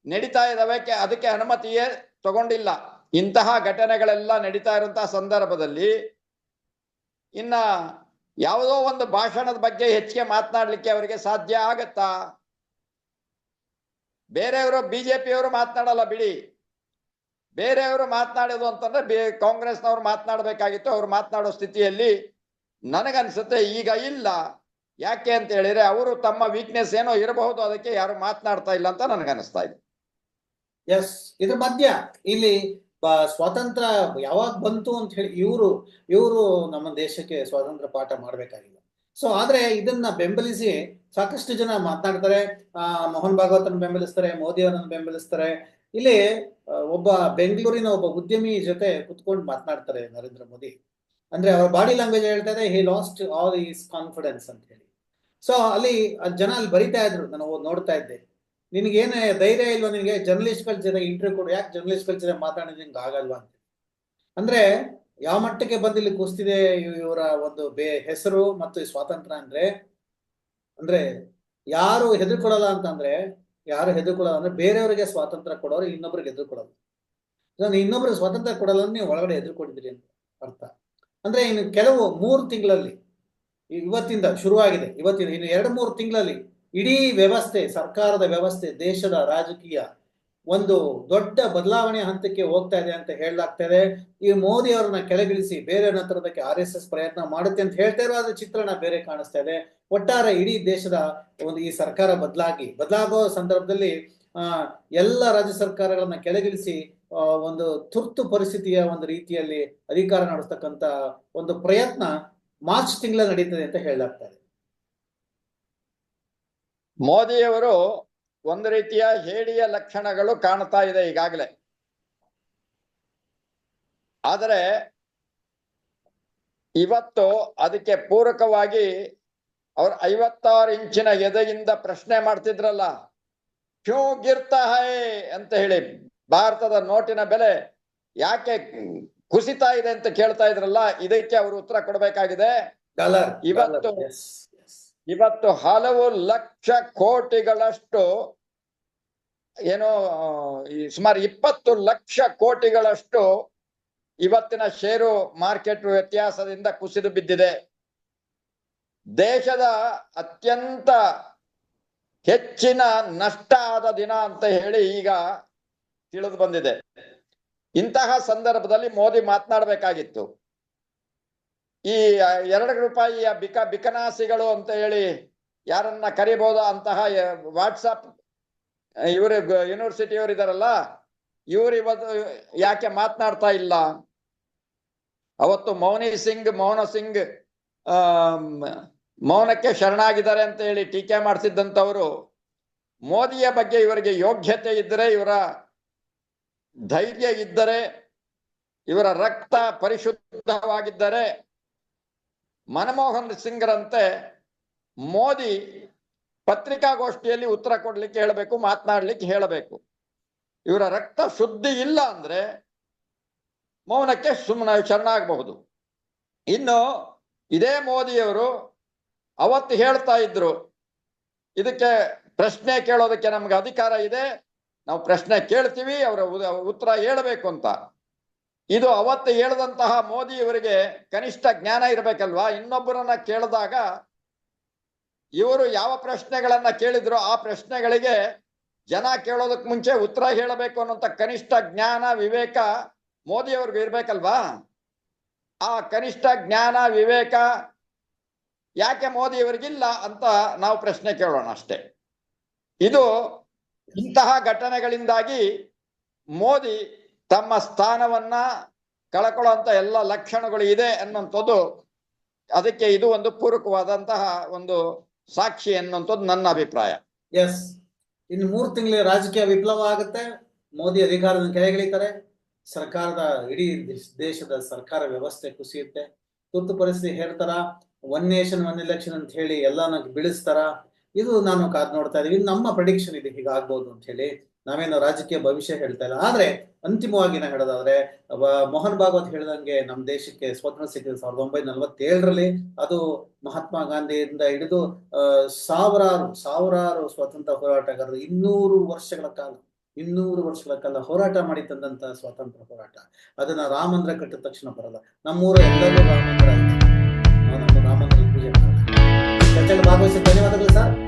ನಡೀತಾ ಇದ್ದಾವೆ. ಅದಕ್ಕೆ ಅನುಮತಿಯೇ ತಗೊಂಡಿಲ್ಲ. ಇಂತಹ ಘಟನೆಗಳೆಲ್ಲ ನಡೀತಾ ಇರುವಂತಹ ಸಂದರ್ಭದಲ್ಲಿ ಇನ್ನ ಯಾವುದೋ ಒಂದು ಭಾಷಣದ ಬಗ್ಗೆ ಹೆಚ್ಚಿಗೆ ಮಾತನಾಡಲಿಕ್ಕೆ ಅವರಿಗೆ ಸಾಧ್ಯ ಆಗತ್ತಾ? ಬೇರೆಯವರು, ಬಿಜೆಪಿಯವರು ಮಾತನಾಡಲ್ಲ ಬಿಡಿ. ಬೇರೆಯವರು ಮಾತನಾಡೋದು ಅಂತಂದ್ರೆ ಬೇ ಕಾಂಗ್ರೆಸ್ನವ್ರು ಮಾತನಾಡಬೇಕಾಗಿತ್ತು, ಅವ್ರು ಮಾತನಾಡೋ ಸ್ಥಿತಿಯಲ್ಲಿ ನನಗನ್ಸುತ್ತೆ ಈಗ ಇಲ್ಲ. ಯಾಕೆ ಅಂತ ಹೇಳಿದ್ರೆ ಅವರು ತಮ್ಮ ವೀಕ್ನೆಸ್ ಏನೋ ಇರಬಹುದು, ಅದಕ್ಕೆ ಯಾರು ಮಾತನಾಡ್ತಾ ಇಲ್ಲ ಅಂತ ನನಗನ್ನಿಸ್ತಾ ಇದೆ. ಎಸ್ ಇದ್ರ ಮಧ್ಯ. ಇಲ್ಲಿ ಸ್ವತಂತ್ರ ಸ್ವಾತಂತ್ರ್ಯ ಯಾವಾಗ ಬಂತು ಅಂತ ಹೇಳಿ ಇವರು ಇವರು ನಮ್ಮ ದೇಶಕ್ಕೆ ಸ್ವಾತಂತ್ರ್ಯ ಪಾಠ ಮಾಡ್ಬೇಕಾಗಿಲ್ಲ. ಸೊ ಆದ್ರೆ ಇದನ್ನ ಬೆಂಬಲಿಸಿ ಸಾಕಷ್ಟು ಜನ ಮಾತನಾಡ್ತಾರೆ. ಮೋಹನ್ ಭಾಗವತನ ಬೆಂಬಲಿಸ್ತಾರೆ ಮೋದಿ ಅವರನ್ನು ಬೆಂಬಲಿಸ್ತಾರೆ. ಇಲ್ಲಿ ಒಬ್ಬ ಬೆಂಗಳೂರಿನ ಒಬ್ಬ ಉದ್ಯಮಿ ಜೊತೆ ಕುತ್ಕೊಂಡು ಮಾತನಾಡ್ತಾರೆ ನರೇಂದ್ರ ಮೋದಿ. ಅಂದ್ರೆ ಅವ್ರ ಬಾಡಿ ಲ್ಯಾಂಗ್ವೇಜ್ ಹೇಳ್ತಾ he lost all his confidence ಅಂತ ಹೇಳಿ. ಸೊ ಅಲ್ಲಿ ಜನ ಅಲ್ಲಿ ಬರಿತಾ ಇದ್ರು, ನಾನು ನೋಡ್ತಾ ಇದ್ದೆ. ನಿನಗೇನು ಧೈರ್ಯ ಇಲ್ವಾ ನಿನಗೆ ಜರ್ನಲಿಸ್ಟ್ಗಳ ಜೊತೆ ಇಂಟರ್ವ್ಯೂ ಕೊಡು, ಯಾಕೆ ಜರ್ನಲಿಸ್ಟ್ಗಳ ಜೊತೆ ಮಾತಾಡಿದ್ರೆ ನಿಂಗೆ ಆಗಲ್ವಾ ಅಂತ ಅಂದ್ರೆ, ಯಾವ ಮಟ್ಟಕ್ಕೆ ಬಂದು ಇಲ್ಲಿ ಕುಸ್ತಿದೆ ಇವರ ಒಂದು ಬೇ, ಹೆಸರು ಮತ್ತು ಸ್ವಾತಂತ್ರ್ಯ ಅಂದ್ರೆ ಅಂದ್ರೆ ಯಾರು ಹೆದರ್ಕೊಡಲ್ಲ ಅಂತಂದ್ರೆ ಯಾರು ಹೆದರ್ಕೊಳ್ಳಲ್ಲ ಅಂದ್ರೆ ಬೇರೆಯವರಿಗೆ ಸ್ವಾತಂತ್ರ್ಯ ಕೊಡೋರು ಇನ್ನೊಬ್ರಿಗೆ ಹೆದರ್ಕೊಳ್ಳಲ್ಲ ನಾನು ಇನ್ನೊಬ್ರಿಗೆ ಸ್ವಾತಂತ್ರ್ಯ ಕೊಡಲ್ಲ ನೀವು ಒಳಗಡೆ ಹೆದರ್ಕೊಂಡಿದ್ರಿ ಅಂತ ಅರ್ಥ. ಅಂದ್ರೆ ಇನ್ನು ಕೆಲವು ಮೂರು ತಿಂಗಳಲ್ಲಿ ಇವತ್ತಿಂದ ಶುರುವಾಗಿದೆ. ಇವತ್ತಿನ ಇನ್ನು ಎರಡು ಮೂರು ತಿಂಗಳಲ್ಲಿ ಇಡೀ ವ್ಯವಸ್ಥೆ, ಸರ್ಕಾರದ ವ್ಯವಸ್ಥೆ, ದೇಶದ ರಾಜಕೀಯ ಒಂದು ದೊಡ್ಡ ಬದಲಾವಣೆ ಹಂತಕ್ಕೆ ಹೋಗ್ತಾ ಇದೆ ಅಂತ ಹೇಳಲಾಗ್ತದೆ ಈ ಮೋದಿ ಅವರನ್ನ ಕೆಳಗಿಳಿಸಿ ಬೇರೆ ನಂತರದಕ್ಕೆ ಆರ್ ಎಸ್ ಎಸ್ ಪ್ರಯತ್ನ ಮಾಡುತ್ತೆ ಅಂತ ಹೇಳ್ತಾ ಇರೋ ಚಿತ್ರಣ ಬೇರೆ ಕಾಣಿಸ್ತಾ ಇದೆ. ಒಟ್ಟಾರೆ ಇಡೀ ದೇಶದ ಒಂದು ಈ ಸರ್ಕಾರ ಬದಲಾಗಿ, ಬದಲಾಗೋ ಸಂದರ್ಭದಲ್ಲಿ, ಆ, ಎಲ್ಲ ರಾಜ್ಯ ಸರ್ಕಾರಗಳನ್ನ ಕೆಳಗಿಳಿಸಿ ಒಂದು ತುರ್ತು ಪರಿಸ್ಥಿತಿಯ ಒಂದು ರೀತಿಯಲ್ಲಿ ಅಧಿಕಾರ ನಡೆಸ್ತಕ್ಕಂತ ಒಂದು ಪ್ರಯತ್ನ ಮಾರ್ಚ್ ತಿಂಗಳ ನಡೀತದೆ ಅಂತ ಹೇಳಲಾಗ್ತಾ ಇದೆ. ಮೋದಿಯವರು ಒಂದು ರೀತಿಯ ಹೇಡಿಯ ಲಕ್ಷಣಗಳು ಕಾಣ್ತಾ ಇದೆ ಈಗಾಗಲೇ. ಆದರೆ ಇವತ್ತು ಅದಕ್ಕೆ ಪೂರಕವಾಗಿ ಅವ್ರು ಐವತ್ತಾರು ಇಂಚಿನ ಎದೆಯಿಂದ ಪ್ರಶ್ನೆ ಮಾಡ್ತಿದ್ರಲ್ಲ ಕ್ಯೂ ಗಿರ್ತ ಹೈ ಅಂತ ಹೇಳಿ ಭಾರತದ ನೋಟಿನ ಬೆಲೆ ಯಾಕೆ ಕುಸಿತಾ ಇದೆ ಅಂತ ಕೇಳ್ತಾ ಇದ್ರಲ್ಲ ಇದಕ್ಕೆ ಅವರು ಉತ್ತರ ಕೊಡಬೇಕಾಗಿದೆ. ಇವತ್ತು- ಇವತ್ತು ಹಲವು ಲಕ್ಷ ಕೋಟಿಗಳಷ್ಟು ಏನೋ, ಈ ಸುಮಾರು ಇಪ್ಪತ್ತು ಲಕ್ಷ ಕೋಟಿಗಳಷ್ಟು ಇವತ್ತಿನ ಷೇರು ಮಾರ್ಕೆಟ್ ವ್ಯತ್ಯಾಸದಿಂದ ಕುಸಿದು ಬಿದ್ದಿದೆ. ದೇಶದ ಅತ್ಯಂತ ಹೆಚ್ಚಿನ ನಷ್ಟ ಆದ ದಿನ ಅಂತ ಹೇಳಿ ಈಗ ತಿಳಿದು ಬಂದಿದೆ. ಇಂತಹ ಸಂದರ್ಭದಲ್ಲಿ ಮೋದಿ ಮಾತನಾಡಬೇಕಾಗಿತ್ತು. ಈ ಎರಡು ರೂಪಾಯಿಯ ಬಿಕ, ಬಿಕನಾಸಿಗಳು ಅಂತ ಹೇಳಿ ಯಾರನ್ನ ಕರಿಬಹುದು ಅಂತಹ ವಾಟ್ಸಪ್ ಇವರು ಯೂನಿವರ್ಸಿಟಿಯವರು ಇದಾರಲ್ಲ, ಇವರು ಇವತ್ತು ಯಾಕೆ ಮಾತನಾಡ್ತಾ ಇಲ್ಲ? ಅವತ್ತು ಮೌನಿ ಸಿಂಗ್, ಮೌನ ಸಿಂಗ್ ಮೌನಕ್ಕೆ ಶರಣಾಗಿದ್ದಾರೆ ಅಂತ ಹೇಳಿ ಟೀಕೆ ಮಾಡಿಸಿದ್ದಂಥವರು, ಮೋದಿಯ ಬಗ್ಗೆ ಇವರಿಗೆ ಯೋಗ್ಯತೆ ಇದ್ದರೆ ಇವರ ಧೈರ್ಯ ಇದ್ದರೆ, ಇವರ ರಕ್ತ ಪರಿಶುದ್ಧವಾಗಿದ್ದರೆ, ಮನಮೋಹನ್ ಸಿಂಗ್ರಂತೆ ಮೋದಿ ಪತ್ರಿಕಾಗೋಷ್ಠಿಯಲ್ಲಿ ಉತ್ತರ ಕೊಡ್ಲಿಕ್ಕೆ ಹೇಳಬೇಕು, ಮಾತನಾಡ್ಲಿಕ್ಕೆ ಹೇಳಬೇಕು. ಇವರ ರಕ್ತ ಶುದ್ಧಿ ಇಲ್ಲ ಅಂದ್ರೆ ಮೌನಕ್ಕೆ ಸುಮ್ಮನೆ ಶರಣಾಗಬಹುದು ಇನ್ನು ಇದೇ ಮೋದಿಯವರು ಅವತ್ತು ಹೇಳ್ತಾ ಇದ್ರು, ಇದಕ್ಕೆ ಪ್ರಶ್ನೆ ಕೇಳೋದಕ್ಕೆ ನಮ್ಗೆ ಅಧಿಕಾರ ಇದೆ, ನಾವು ಪ್ರಶ್ನೆ ಕೇಳ್ತೀವಿ, ಅವರ ಉತ್ತರ ಹೇಳಬೇಕು ಅಂತ. ಇದು ಅವತ್ತು ಹೇಳಿದಂತಹ ಮೋದಿ ಇವರಿಗೆ ಕನಿಷ್ಠ ಜ್ಞಾನ ಇರಬೇಕಲ್ವಾ? ಇನ್ನೊಬ್ಬರನ್ನ ಕೇಳಿದಾಗ ಇವರು ಯಾವ ಪ್ರಶ್ನೆಗಳನ್ನ ಕೇಳಿದ್ರು ಆ ಪ್ರಶ್ನೆಗಳಿಗೆ ಜನ ಕೇಳೋದಕ್ ಮುಂಚೆ ಉತ್ತರ ಹೇಳಬೇಕು ಅನ್ನೋಂಥ ಕನಿಷ್ಠ ಜ್ಞಾನ, ವಿವೇಕ ಮೋದಿ ಅವ್ರಿಗೆ ಇರ್ಬೇಕಲ್ವಾ? ಆ ಕನಿಷ್ಠ ಜ್ಞಾನ, ವಿವೇಕ ಯಾಕೆ ಮೋದಿ ಇವರಿಗಿಲ್ಲ ಅಂತ ನಾವು ಪ್ರಶ್ನೆ ಕೇಳೋಣ ಅಷ್ಟೇ. ಇದು ಇಂತಹ ಘಟನೆಗಳಿಂದಾಗಿ ಮೋದಿ ತಮ್ಮ ಸ್ಥಾನವನ್ನ ಕಳ್ಕೊಳ್ಳುವಂತ ಎಲ್ಲ ಲಕ್ಷಣಗಳು ಇದೆ ಅನ್ನುವಂಥದ್ದು ಅದಕ್ಕೆ ಇದು ಒಂದು ಪೂರಕವಾದಂತಹ ಒಂದು ಸಾಕ್ಷಿ ಅನ್ನುವಂಥದ್ದು ನನ್ನ ಅಭಿಪ್ರಾಯ. ಎಸ್ ಇನ್ನು ಮೂರು ತಿಂಗಳ ರಾಜಕೀಯ ವಿಪ್ಲವ ಆಗುತ್ತೆ. ಮೋದಿ ಅಧಿಕಾರದ ಕೆಳಗಿಳಿತಾರೆ. ಸರ್ಕಾರದ ಇಡೀ ದೇಶದ ಸರ್ಕಾರ ವ್ಯವಸ್ಥೆ ಕುಸಿಯುತ್ತೆ. ತುರ್ತು ಪರಿಸ್ಥಿತಿ ಹೇಳ್ತಾರ. ಒನ್ ನೇಷನ್ ಒನ್ ಎಲೆಕ್ಷನ್ ಅಂತ ಹೇಳಿ ಎಲ್ಲಾನ ಬೀಳಿಸ್ತಾರ ಇದು ನಾನು ಕಾದ್ ನೋಡ್ತಾ ಇದೀವಿ ಇದು ನಮ್ಮ ಪ್ರಡಿಕ್ಷನ್ ಇದೆ ಹೀಗಾಗ್ಬೋದು ಅಂತ ಹೇಳಿ ನಾವೇನು ರಾಜಕೀಯ ಭವಿಷ್ಯ ಹೇಳ್ತಾ ಇಲ್ಲ. ಆದ್ರೆ ಅಂತಿಮವಾಗಿ ನಾ ಹೇಳೋದಾದ್ರೆ ಮೋಹನ್ ಭಾಗವತ್ ಹೇಳಿದಂಗೆ ನಮ್ಮ ದೇಶಕ್ಕೆ ಸ್ವಾತಂತ್ರ್ಯ ಸಿಕ್ಕಿದೆ ಸಾವಿರದ ಒಂಬೈನೂರ ನಲವತ್ತೇಳರಲ್ಲಿ ಅದು ಮಹಾತ್ಮ ಗಾಂಧಿಯಿಂದ ಹಿಡಿದು ಸಾವಿರಾರು ಸಾವಿರಾರು ಸ್ವಾತಂತ್ರ್ಯ ಹೋರಾಟಗಾರರು ಇನ್ನೂರು ವರ್ಷಗಳ ಕಾಲ, ಇನ್ನೂರು ವರ್ಷಗಳ ಕಾಲ ಹೋರಾಟ ಮಾಡಿ ತಂದಂತ ಸ್ವಾತಂತ್ರ್ಯ ಹೋರಾಟ. ಅದನ್ನ ರಾಮಂದ್ರ ಮಂದಿರ ಕಟ್ಟಿದ ತಕ್ಷಣ ಬರಲ್ಲ. ನಮ್ಮೂರ ಎಲ್ಲರೂ ರಾಮಂದ್ರ ಆಯ್ತು ನಾವು ನಮ್ಮ ರಾಮಂದ್ರ ಪೂಜೆ ಮಾಡೋಣ ಭಾಗವಹಿಸಿ ಧನ್ಯವಾದಗಳು ಸರ್.